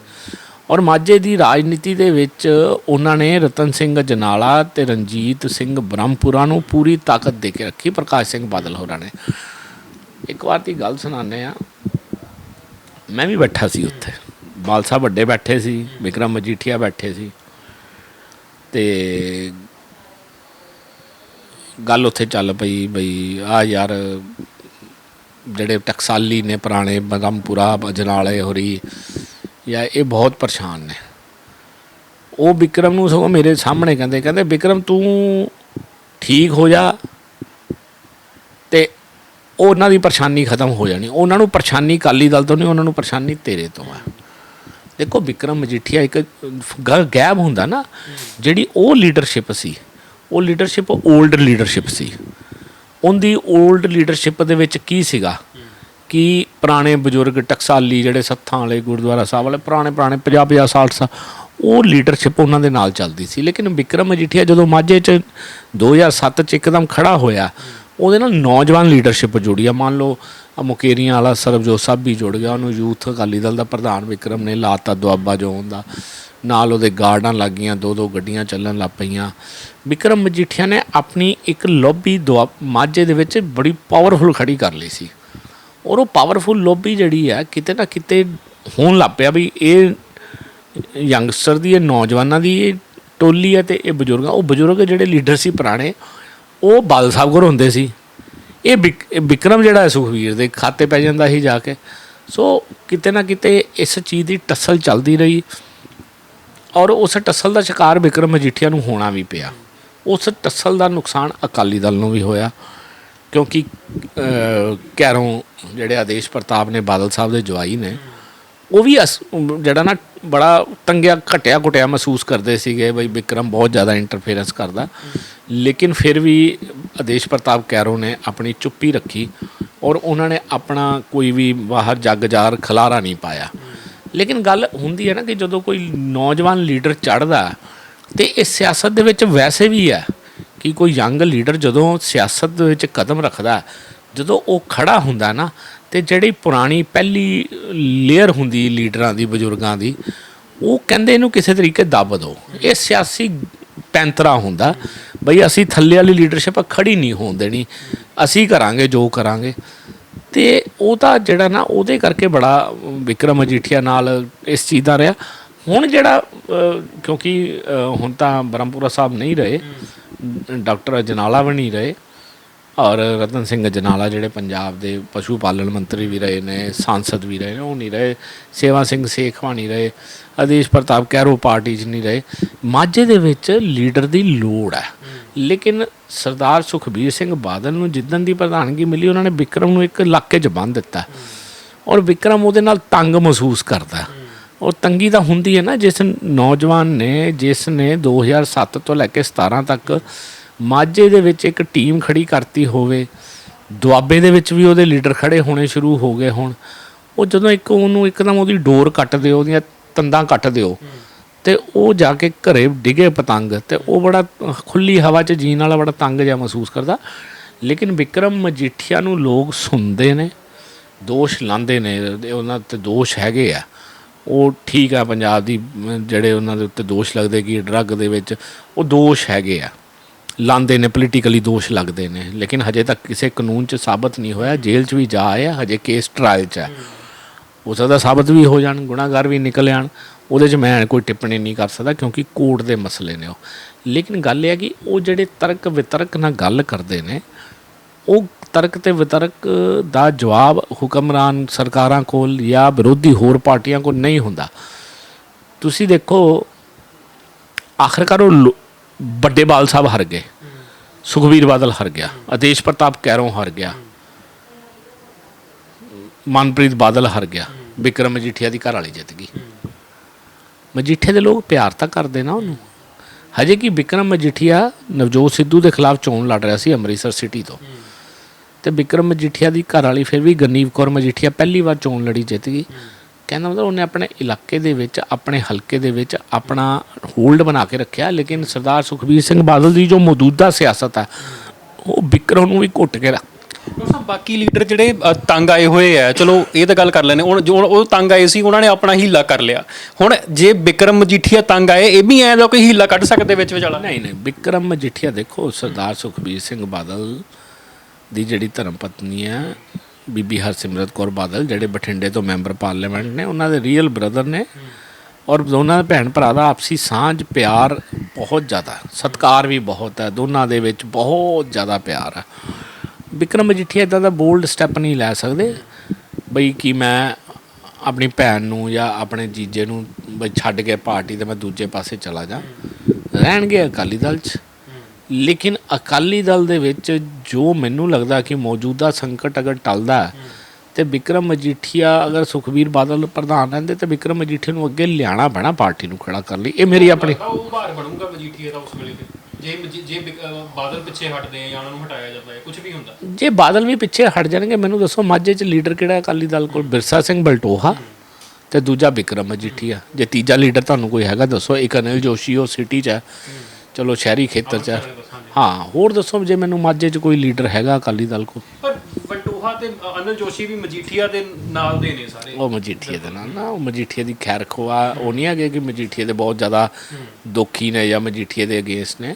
ਔਰ ਮਾਝੇ ਦੀ ਰਾਜਨੀਤੀ ਦੇ ਵਿੱਚ ਉਹਨਾਂ ਨੇ ਰਤਨ ਸਿੰਘ ਜਨਾਲਾ ਤੇ ਰਣਜੀਤ ਸਿੰਘ ਬ੍ਰਹਮਪੁਰਾ ਨੂੰ ਪੂਰੀ ਤਾਕਤ ਦੇ ਕੇ ਰੱਖੀ। ਪ੍ਰਕਾਸ਼ ਸਿੰਘ ਬਾਦਲ ਹੋਰਾਂ ਨੇ। ਇੱਕ ਵਾਰ ਦੀ ਗੱਲ ਸੁਣਾਉਂਦੇ ਆ ਮੈਂ ਵੀ ਬੈਠਾ ਸੀ ਉੱਥੇ। ਬਾਲ ਸਾਹਿਬ ਵੱਡੇ ਬੈਠੇ ਸੀ, ਵਿਕਰਮ ਮਜੀਠੀਆ ਬੈਠੇ ਸੀ। ਤੇ ਗੱਲ ਉੱਥੇ ਚੱਲ ਪਈ ਬਈ ਆ ਯਾਰ ਜਿਹੜੇ ਟਕਸਾਲੀ ਨੇ ਪੁਰਾਣੇ ਬਦਮਪੁਰਾ ਜਨਾਲੇ ਹੋਰੀ ਜਾਂ ਇਹ ਬਹੁਤ ਪਰੇਸ਼ਾਨ ਨੇ। ਉਹ ਵਿਕਰਮ ਨੂੰ ਸਗੋਂ ਮੇਰੇ ਸਾਹਮਣੇ ਕਹਿੰਦੇ ਕਹਿੰਦੇ ਵਿਕਰਮ ਤੂੰ ਠੀਕ ਹੋ ਜਾ ਤੇ ਉਹਨਾਂ ਦੀ ਪਰੇਸ਼ਾਨੀ ਖਤਮ ਹੋ ਜਾਣੀ। ਉਹਨਾਂ ਨੂੰ ਪਰੇਸ਼ਾਨੀ ਕਾਲੀ ਦਲ ਤੋਂ ਨਹੀਂ ਉਹਨਾਂ ਨੂੰ ਪਰੇਸ਼ਾਨੀ ਤੇਰੇ ਤੋਂ ਆ। ਦੇਖੋ ਵਿਕਰਮ ਮਜੀਠੀਆ ਇੱਕ ਗ- ਗੈਪ ਹੁੰਦਾ ਨਾ ਜਿਹੜੀ ਉਹ ਲੀਡਰਸ਼ਿਪ ਸੀ। ਉਹ ਲੀਡਰਸ਼ਿਪ 올ਡ ਲੀਡਰਸ਼ਿਪ ਸੀ। ਉਹਦੀ 올ਡ ਲੀਡਰਸ਼ਿਪ ਦੇ ਵਿੱਚ ਕੀ ਸੀਗਾ? ਕਿ ਪੁਰਾਣੇ ਬਜ਼ੁਰਗ ਟਕਸਾਲੀ ਜਿਹੜੇ ਸੱਥਾਂ ਵਾਲੇ ਗੁਰਦੁਆਰਾ ਸਾਹਿਬ ਵਾਲੇ, ਪੁਰਾਣੇ ਪੁਰਾਣੇ 50 50 ਸਾਲ ਸਾ, ਉਹ ਲੀਡਰਸ਼ਿਪ ਉਹਨਾਂ ਦੇ ਨਾਲ ਚੱਲਦੀ ਸੀ। ਲੇਕਿਨ ਵਿਕਰਮ ਮਜੀਠੀਆ ਜਦੋਂ ਮਾਝੇ 'ਚ 2007 'ਚ ਇੱਕਦਮ ਖੜਾ ਹੋਇਆ ਉਹਦੇ ਨਾਲ ਨੌਜਵਾਨ ਲੀਡਰਸ਼ਿਪ ਜੁੜੀ ਆ। ਮੰਨ ਲਓ ਮੁਕੇਰੀਆਂ ਵਾਲਾ ਸਰਬਜੋਤ ਸਾਹਿਬ ਵੀ ਜੁੜ ਗਿਆ, ਉਹਨੂੰ ਯੂਥ ਅਕਾਲੀ ਦਲ ਦਾ ਪ੍ਰਧਾਨ ਵਿਕਰਮ ਨੇ ਲਾਤਾ ਦੁਆਬਾ ਜੋ ਦਾ। ਨਾਲ ਉਹਦੇ ਗਾਰਡਾਂ ਲੱਗੀਆਂ ਦੋ ਦੋ ਗੱਡੀਆਂ ਚੱਲਣ ਲੱਗ ਪਈਆਂ। ਵਿਕਰਮ ਮਜੀਠੀਆ ਨੇ ਆਪਣੀ ਇੱਕ ਲੌਬੀ ਦੁਆ, ਮਾਝੇ ਦੇ ਵਿੱਚ ਬੜੀ ਪਾਵਰਫੁਲ ਖੜੀ ਕਰ ਲਈ ਸੀ। ਔਰ ਉਹ ਪਾਵਰਫੁਲ ਲੌਬੀ ਜਿਹੜੀ ਹੈ ਕਿਤੇ ਨਾ ਕਿਤੇ ਹੋਣ ਲੱਗ ਪਿਆ ਵੀ ਇਹ ਯੰਗਸਟਰ ਦੀ, ਇਹ ਨੌਜਵਾਨਾਂ ਦੀ, ਇਹ ਟੋਲੀ ਹੈ ਤੇ ਇਹ ਬਜ਼ੁਰਗਾਂ, ਉਹ ਬਜ਼ੁਰਗ ਜਿਹੜੇ ਲੀਡਰ ਸੀ ਪੁਰਾਣੇ ਉਹ ਬਾਦਲ ਸਾਹਿਬ ਕੋਲ ਹੁੰਦੇ ਸੀ। ਇਹ ਵਿਕ- ਇਹ ਵਿਕਰਮ ਜਿਹੜਾ ਹੈ ਸੁਖਵੀਰ ਦੇ ਖਾਤੇ ਪੈ ਜਾਂਦਾ ਸੀ ਜਾ ਕੇ। ਸੋ ਕਿਤੇ ਨਾ ਕਿਤੇ ਇਸ ਚੀਜ਼ ਦੀ ਟੱਸਲ ਚੱਲਦੀ ਰਹੀ। ਔਰ ਉਸ ਟੱਸਲ ਦਾ ਸ਼ਿਕਾਰ ਵਿਕਰਮ ਮਜੀਠੀਆ ਨੂੰ ਹੋਣਾ ਵੀ ਪਿਆ। ਉਸ ਟੱਸਲ ਦਾ ਨੁਕਸਾਨ ਅਕਾਲੀ ਦਲ ਨੂੰ ਵੀ ਹੋਇਆ। ਕਿਉਂਕਿ ਅਹ, ਕੈਰੋਂ ਜਿਹੜੇ ਆਦੇਸ਼ ਪ੍ਰਤਾਪ ਨੇ ਬਾਦਲ ਸਾਹਿਬ ਦੇ ਜਵਾਈ ਨੇ ਉਹ ਵੀ ਅਸ- ਜਿਹੜਾ ਨਾ ਬੜਾ ਤੰਗਿਆ ਘਟਿਆ ਘਟਿਆ ਮਹਿਸੂਸ ਕਰਦੇ ਸੀਗੇ ਬਈ ਵਿਕਰਮ ਬਹੁਤ ਜ਼ਿਆਦਾ ਇੰਟਰਫੇਰੈਂਸ ਕਰਦਾ। ਲੇਕਿਨ ਫਿਰ ਵੀ ਆਦੇਸ਼ ਪ੍ਰਤਾਪ ਕੈਰੋ ਨੇ ਆਪਣੀ ਚੁੱਪੀ ਰੱਖੀ ਔਰ ਉਹਨਾਂ ਨੇ ਆਪਣਾ ਕੋਈ ਵੀ ਬਾਹਰ ਜੱਗ ਜਾਰ ਖਲਾਰਾ ਨਹੀਂ ਪਾਇਆ। ਲੇਕਿਨ ਗੱਲ ਹੁੰਦੀ ਹੈ ਨਾ ਕਿ ਜਦੋਂ ਕੋਈ ਨੌਜਵਾਨ ਲੀਡਰ ਚੜ੍ਹਦਾ ਤੇ ਇਹ ਸਿਆਸਤ ਦੇ ਵਿੱਚ ਵੈਸੇ ਵੀ ਹੈ ਕਿ ਕੋਈ ਯੰਗ ਲੀਡਰ ਜਦੋਂ ਸਿਆਸਤ ਦੇ ਵਿੱਚ ਕਦਮ ਰੱਖਦਾ ਜਦੋਂ ਉਹ ਖੜਾ ਹੁੰਦਾ ਨਾ, ਤੇ ਜਿਹੜੀ ਪੁਰਾਣੀ ਪਹਿਲੀ ਲੇਅਰ ਹੁੰਦੀ ਲੀਡਰਾਂ ਦੀ, ਬਜ਼ੁਰਗਾਂ ਦੀ, ਉਹ ਕਹਿੰਦੇ ਇਹਨੂੰ ਕਿਸੇ ਤਰੀਕੇ ਦੱਬ ਦਿਓ ਇਹ ਸਿਆਸੀ ਪੈਂਤਰਾ ਹੁੰਦਾ, ਬਈ ਅਸੀਂ ਥੱਲੇ ਵਾਲੀ ਲੀਡਰਸ਼ਿਪ ਖੜੀ ਨਹੀਂ ਹੋਣ ਦੇਣੀ, ਅਸੀਂ ਕਰਾਂਗੇ, ਜੋ ਕਰਾਂਗੇ। ਤੇ ਉਹ ਤਾਂ ਜਿਹੜਾ ਨਾ, ਉਹਦੇ ਕਰਕੇ ਬੜਾ ਵਿਕਰਮ ਅਜੀਠੀਆ ਨਾਲ ਇਸ ਚੀਜ਼ ਦਾ ਰਿਹਾ। ਹੁਣ ਜਿਹੜਾ ਕਿਉਂਕਿ ਹੁਣ ਤਾਂ ਬ੍ਰਹਮਪੁਰਾ ਸਾਹਿਬ ਨਹੀਂ ਰਹੇ, ਡਾਕਟਰ ਅਜਨਾਲਾ ਵੀ ਨਹੀਂ ਰਹੇ ਔਰ ਰਤਨ ਸਿੰਘ ਜਨਾਲਾ ਜਿਹੜੇ ਪੰਜਾਬ ਦੇ ਪਸ਼ੂ ਪਾਲਣ ਮੰਤਰੀ ਵੀ ਰਹੇ ਨੇ, ਸਾਂਸਦ ਵੀ ਰਹੇ ਨੇ, ਉਹ ਨਹੀਂ ਰਹੇ, ਸੇਵਾ ਸਿੰਘ ਸੇਖਵਾ ਨਹੀਂ ਰਹੇ ਆਦੇਸ਼ ਪ੍ਰਤਾਪ ਕੈਰੋ ਪਾਰਟੀ 'ਚ ਨਹੀਂ ਰਹੇ। ਮਾਝੇ ਦੇ ਵਿੱਚ ਲੀਡਰ ਦੀ ਲੋੜ ਹੈ। ਲੇਕਿਨ ਸਰਦਾਰ ਸੁਖਬੀਰ ਸਿੰਘ ਬਾਦਲ ਨੂੰ ਜਿੱਦਣ ਦੀ ਪ੍ਰਧਾਨਗੀ ਮਿਲੀ, ਉਹਨਾਂ ਨੇ ਵਿਕਰਮ ਨੂੰ ਇੱਕ ਇਲਾਕੇ 'ਚ ਬੰਨ੍ਹ ਦਿੱਤਾ। ਔਰ ਵਿਕਰਮ ਉਹਦੇ ਨਾਲ ਤੰਗ ਮਹਿਸੂਸ ਕਰਦਾ ਉਹ ਤੰਗੀ ਤਾਂ ਹੁੰਦੀ ਹੈ ਨਾ, ਜਿਸ ਨੌਜਵਾਨ ਨੇ, ਜਿਸ ਨੇ 2007 ਤੋਂ ਲੈ ਕੇ 17 ਤੱਕ ਮਾਝੇ ਦੇ ਵਿੱਚ ਇੱਕ ਟੀਮ ਖੜੀ ਕਰਤੀ ਹੋਵੇ, ਦੁਆਬੇ ਦੇ ਵਿੱਚ ਵੀ ਉਹਦੇ ਲੀਡਰ ਖੜੇ ਹੋਣੇ ਸ਼ੁਰੂ ਹੋ ਗਏ ਹੁਣ, ਉਹ ਜਦੋਂ ਇੱਕ ਉਹਨੂੰ ਇੱਕਦਮ ਉਹਦੀ ਡੋਰ ਕੱਟ ਦਿਓ, ਉਹਦੀਆਂ ਤੰਦਾਂ ਕੱਟ ਦਿਓ, ਤੇ ਉਹ ਜਾ ਕੇ ਘਰੇ ਡਿਗੇ ਪਤੰਗ, ਤੇ ਉਹ ਬੜਾ ਖੁੱਲੀ ਹਵਾ 'ਚ ਜੀਣ ਵਾਲਾ ਬੜਾ ਤੰਗ ਜਿਹਾ ਮਹਿਸੂਸ ਕਰਦਾ। ਲੇਕਿਨ ਵਿਕਰਮ ਮਜੀਠੀਆ ਨੂੰ ਲੋਕ ਸੁਣਦੇ ਨੇ, ਦੋਸ਼ ਲਾਉਂਦੇ ਨੇ ਉਹਨਾਂ ਤੇ ਦੋਸ਼ ਹੈਗੇ ਆ। ਉਹ ਠੀਕ ਆ, ਪੰਜਾਬ ਦੀ ਜਿਹੜੇ ਉਹਨਾਂ ਦੇ ਉੱਤੇ ਦੋਸ਼ ਲੱਗਦੇ ਕਿ ਡਰੱਗ ਦੇ ਵਿੱਚ ਉਹ ਦੋਸ਼ ਹੈਗੇ ਆ। ਲਾਉਂਦੇ ਨੇ ਪੋਲੀਟੀਕਲੀ ਦੋਸ਼ ਲੱਗਦੇ ਨੇ। ਲੇਕਿਨ ਹਜੇ ਤੱਕ ਕਿਸੇ ਕਾਨੂੰਨ 'ਚ ਸਾਬਤ ਨਹੀਂ ਹੋਇਆ, ਜੇਲ੍ਹ 'ਚ ਵੀ ਜਾ ਆਏ ਹਜੇ ਕੇਸ ਟ੍ਰਾਇਲ 'ਚ ਹੈ ਹੋ ਸਕਦਾ ਸਾਬਤ ਵੀ ਹੋ ਜਾਣ, ਗੁਨਾਹਗਾਰ ਵੀ ਨਿਕਲ ਆਣ, ਉਹਦੇ 'ਚ ਮੈਂ ਕੋਈ ਟਿੱਪਣੀ ਨਹੀਂ ਕਰ ਸਕਦਾ, ਕਿਉਂਕਿ ਕੋਰਟ ਦੇ ਮਸਲੇ ਨੇ ਉਹ। ਲੇਕਿਨ ਗੱਲ ਇਹ ਹੈ ਕਿ ਉਹ ਜਿਹੜੇ ਤਰਕ ਵਿਤਰਕ ਨਾਲ ਗੱਲ ਕਰਦੇ ਨੇ, ਉਹ ਤਰਕ ਤੇ ਵਿਤਰਕ ਦਾ ਜਵਾਬ ਹੁਕਮਰਾਨ ਸਰਕਾਰਾਂ ਕੋਲ ਜਾਂ ਵਿਰੋਧੀ ਹੋਰ ਪਾਰਟੀਆਂ ਕੋਲ ਨਹੀਂ ਹੁੰਦਾ। ਤੁਸੀਂ ਦੇਖੋ, ਆਖਰਕਾਰ ਉਹ ਲੋ- ਵੱਡੇ ਬਾਲ ਸਾਹਿਬ ਹਾਰ ਗਏ। ਸੁਖਬੀਰ ਬਾਦਲ ਹਾਰ ਗਿਆ। ਆਦੇਸ਼ ਪ੍ਰਤਾਪ ਕੈਰੋਂ ਹਾਰ ਗਿਆ। ਮਨਪ੍ਰੀਤ ਬਾਦਲ ਹਾਰ ਗਿਆ। ਵਿਕਰਮ ਮਜੀਠੀਆ ਦੀ ਘਰ ਵਾਲੀ ਜਿੱਤ ਗਈ। ਮਜੀਠੇ ਦੇ ਲੋਕ ਪਿਆਰ ਤਾਂ ਕਰਦੇ ਨਾ ਉਹਨੂੰ। ਹਜੇ ਕਿ ਵਿਕਰਮ ਮਜੀਠੀਆ ਨਵਜੋਤ ਸਿੱਧੂ ਦੇ ਖਿਲਾਫ ਚੋਣ ਲੜ ਰਿਹਾ ਸੀ ਅੰਮ੍ਰਿਤਸਰ ਸਿਟੀ ਤੋਂ। ਤੇ ਵਿਕਰਮ ਮਜੀਠੀਆ ਦੀ ਘਰ ਵਾਲੀ ਫਿਰ ਵੀ ਗਨੀਵ ਕੌਰ ਮਜੀਠੀਆ ਪਹਿਲੀ ਵਾਰ ਚੋਣ ਲੜੀ ਜਿੱਤ ਗਈ। ਕਹਿੰਦਾ ਮਤਲਬ ਉਹਨੇ ਆਪਣੇ ਇਲਾਕੇ ਦੇ ਵਿੱਚ ਆਪਣੇ ਹਲਕੇ ਦੇ ਵਿੱਚ ਆਪਣਾ ਹੋਲਡ ਬਣਾ ਕੇ ਰੱਖਿਆ। ਲੇਕਿਨ ਸਰਦਾਰ ਸੁਖਬੀਰ ਸਿੰਘ ਬਾਦਲ ਦੀ ਜੋ ਮੌਜੂਦਾ ਸਿਆਸਤ ਹੈ ਉਹ ਵਿਕਰਮ ਨੂੰ ਵੀ ਘੁੱਟ ਕੇ ਰੱਖ। ਬਾਕੀ ਲੀਡਰ ਜਿਹੜੇ ਤੰਗ ਆਏ ਹੋਏ ਆ ਚਲੋ ਇਹ ਤਾਂ ਗੱਲ ਕਰ ਲੈਨੇ ਹੁਣ ਜੋ ਉਹ ਤੰਗ ਆਏ ਸੀ ਉਹਨਾਂ ਨੇ ਆਪਣਾ ਹੀਲਾ ਕਰ ਲਿਆ। ਹੁਣ ਜੇ ਵਿਕਰਮ ਮਜੀਠੀਆ ਤੰਗ ਆਏ ਇਹ ਵੀ ਐਂ ਦਾ ਕੋਈ ਹੀਲਾ ਕੱਢ ਸਕਦੇ ਵਿੱਚ ਵਿਚਾਲਾ? ਨਹੀਂ ਨਹੀਂ ਵਿਕਰਮ ਮਜੀਠੀਆ ਦੇਖੋ ਸਰਦਾਰ ਸੁਖਬੀਰ ਸਿੰਘ ਬਾਦਲ ਦੀ ਜਿਹੜੀ ਧਰਮ ਪਤਨੀ ਹੈ ਬੀਬੀ ਹਰਸਿਮਰਤ ਕੌਰ ਬਾਦਲ ਜਿਹੜੇ ਬਠਿੰਡੇ ਤੋਂ ਮੈਂਬਰ ਪਾਰਲੀਮੈਂਟ ਨੇ, ਉਹਨਾਂ ਦੇ ਰੀਅਲ ਬ੍ਰਦਰ ਨੇ ਔਰ ਦੋਨਾਂ ਦੇ ਭੈਣ ਭਰਾ ਦਾ ਆਪਸੀ ਸਾਂਝ, ਪਿਆਰ ਬਹੁਤ ਜ਼ਿਆਦਾ ਹੈ। ਸਤਿਕਾਰ ਵੀ ਬਹੁਤ ਹੈ, ਦੋਨਾਂ ਦੇ ਵਿੱਚ ਬਹੁਤ ਜ਼ਿਆਦਾ ਪਿਆਰ ਹੈ ਵਿਕਰਮ ਮਜੀਠੀਆ ਇਦਾਂ ਦਾ ਬੋਲਡ ਸਟੈਪ ਨਹੀਂ ਲੈ ਸਕਦੇ ਬਈ ਕਿ ਮੈਂ ਆਪਣੀ ਭੈਣ ਨੂੰ ਜਾਂ ਆਪਣੇ ਜੀਜੇ ਨੂੰ ਬਈ ਛੱਡ ਕੇ ਪਾਰਟੀ ਤੇ ਮੈਂ ਦੂਜੇ ਪਾਸੇ ਚਲਾ ਜਾ ਰਹਿਣਗੇ ਅਕਾਲੀ ਦਲ 'ਚ ਲੇਕਿਨ ਅਕਾਲੀ ਦਲ ਦੇ ਵਿੱਚ ਜੋ ਮੈਨੂੰ ਲੱਗਦਾ ਕਿ ਮੌਜੂਦਾ ਸੰਕਟ ਅਗਰ ਟਲਦਾ ਤੇ ਵਿਕਰਮ ਮਜੀਠੀਆ ਅਗਰ ਸੁਖਬੀਰ ਬਾਦਲ ਪ੍ਰਧਾਨ ਰਹਿੰਦੇ ਤੇ ਵਿਕਰਮ ਮਜੀਠੀਆ ਨੂੰ ਅੱਗੇ ਲਿਆਣਾ ਪੈਣਾ ਪਾਰਟੀ ਨੂੰ ਖੜਾ ਕਰਨ ਲਈ। ਇਹ ਮੇਰੀ ਆਪਣੀ ਉਹ ਭਾਰ ਬਣੂਗਾ ਮਜੀਠੀਆ ਦਾ ਉਸ ਵੇਲੇ ਤੇ। ਜੇ ਜੇ ਬਾਦਲ ਪਿੱਛੇ ਹਟਦੇ ਆ ਜਾਂ ਉਹਨਾਂ ਨੂੰ ਹਟਾਇਆ ਜਾਂਦਾ ਹੈ ਕੁਝ ਵੀ ਹੁੰਦਾ। ਜੇ ਬਾਦਲ ਵੀ ਪਿੱਛੇ ਹਟ ਜਾਣਗੇ ਮੈਨੂੰ ਦੱਸੋ ਮਾਝੇ 'ਚ ਲੀਡਰ ਕਿਹੜਾ ਅਕਾਲੀ ਦਲ ਕੋਲ? ਬਿਰਸਾ ਸਿੰਘ ਬਲਟੋਹਾ ਤੇ ਦੂਜਾ ਵਿਕਰਮ ਮਜੀਠੀਆ। ਜੇ ਤੀਜਾ ਲੀਡਰ ਤੁਹਾਨੂੰ ਕੋਈ ਹੈਗਾ ਦੱਸੋ। ਇੱਕ ਅਨਿਲ ਜੋਸ਼ੀ ਉਹ ਸਿਟੀ 'ਚ ਹੈ। ਚਲੋ ਸ਼ਹਿਰੀ ਖੇਤਰ 'ਚ ਹੈ ਹੋਰ ਦੱਸੋ ਜੇ ਮੈਨੂੰ ਮਾਝੇ 'ਚ ਕੋਈ ਲੀਡਰ ਹੈਗਾ ਅਕਾਲੀ ਦਲ ਕੋਲ ਪਰ ਬੰਟੋਹਾ ਤੇ ਅਨਿਲ ਜੋਸ਼ੀ ਵੀ ਮਜੀਠੀਆ ਦੇ ਨਾਲ ਦੇ ਨੇ ਸਾਰੇ। ਉਹ ਮਜੀਠੀਏ ਦੇ ਨਾਲ ਨਾ ਉਹ ਮਜੀਠੀਏ ਦੀ ਖੈਰ ਖਵਾ ਉਹ ਨਹੀਂ ਹੈਗੇ ਕਿ ਮਜੀਠੀਏ ਦੇ ਬਹੁਤ ਜ਼ਿਆਦਾ ਦੁਖੀ ਨੇ ਜਾਂ ਮਜੀਠੀਏ ਦੇ ਅਗੇਂਸਟ ਨੇ।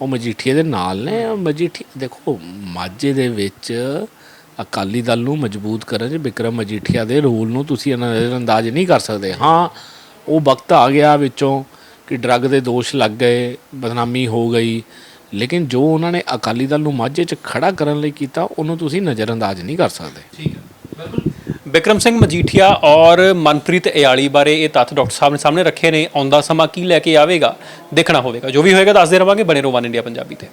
ਉਹ ਮਜੀਠੀਏ ਦੇ ਨਾਲ ਨੇ। ਮਜੀਠੀ ਦੇਖੋ ਮਾਝੇ ਦੇ ਵਿੱਚ ਅਕਾਲੀ ਦਲ ਨੂੰ ਮਜ਼ਬੂਤ ਕਰਨ 'ਚ ਵਿਕਰਮ ਮਜੀਠੀਆ ਦੇ ਰੋਲ ਨੂੰ ਤੁਸੀਂ ਅੰਦਾਜ਼ ਨਹੀਂ ਕਰ ਸਕਦੇ। ਹਾਂ ਉਹ ਵਕਤ ਆ ਗਿਆ ਵਿੱਚੋਂ। ਕਿ ਡਰੱਗ ਦੇ ਦੋਸ਼ ਲੱਗ ਗਏ, ਬਦਨਾਮੀ ਹੋ ਗਈ। ਲੇਕਿਨ ਜੋ ਉਹਨਾਂ ਨੇ ਅਕਾਲੀ ਦਲ ਨੂੰ ਮਾਝੇ 'ਚ ਖੜਾ ਕਰਨ ਲਈ ਕੀਤਾ, ਉਹਨੂੰ ਤੁਸੀਂ ਨਜ਼ਰਅੰਦਾਜ਼ ਨਹੀਂ ਕਰ ਸਕਦੇ। ਠੀਕ ਹੈ, ਬਿਲਕੁਲ। ਵਿਕਰਮ ਸਿੰਘ ਮਜੀਠੀਆ ਔਰ ਮਨਪ੍ਰੀਤ ਇਆਲੀ ਬਾਰੇ ਇਹ ਤੱਥ ਡਾਕਟਰ ਸਾਹਿਬ ਨੇ ਸਾਹਮਣੇ ਰੱਖੇ ਨੇ। ਆਉਂਦਾ ਸਮਾਂ ਕੀ ਲੈ ਕੇ ਆਵੇਗਾ, ਦੇਖਣਾ ਹੋਵੇਗਾ। ਜੋ ਵੀ ਹੋਏਗਾ, ਦੱਸਦੇ ਰਵਾਂਗੇ। ਬਣੇ ਰਹੋ ਵਨ ਇੰਡੀਆ ਪੰਜਾਬੀ ਤੇ।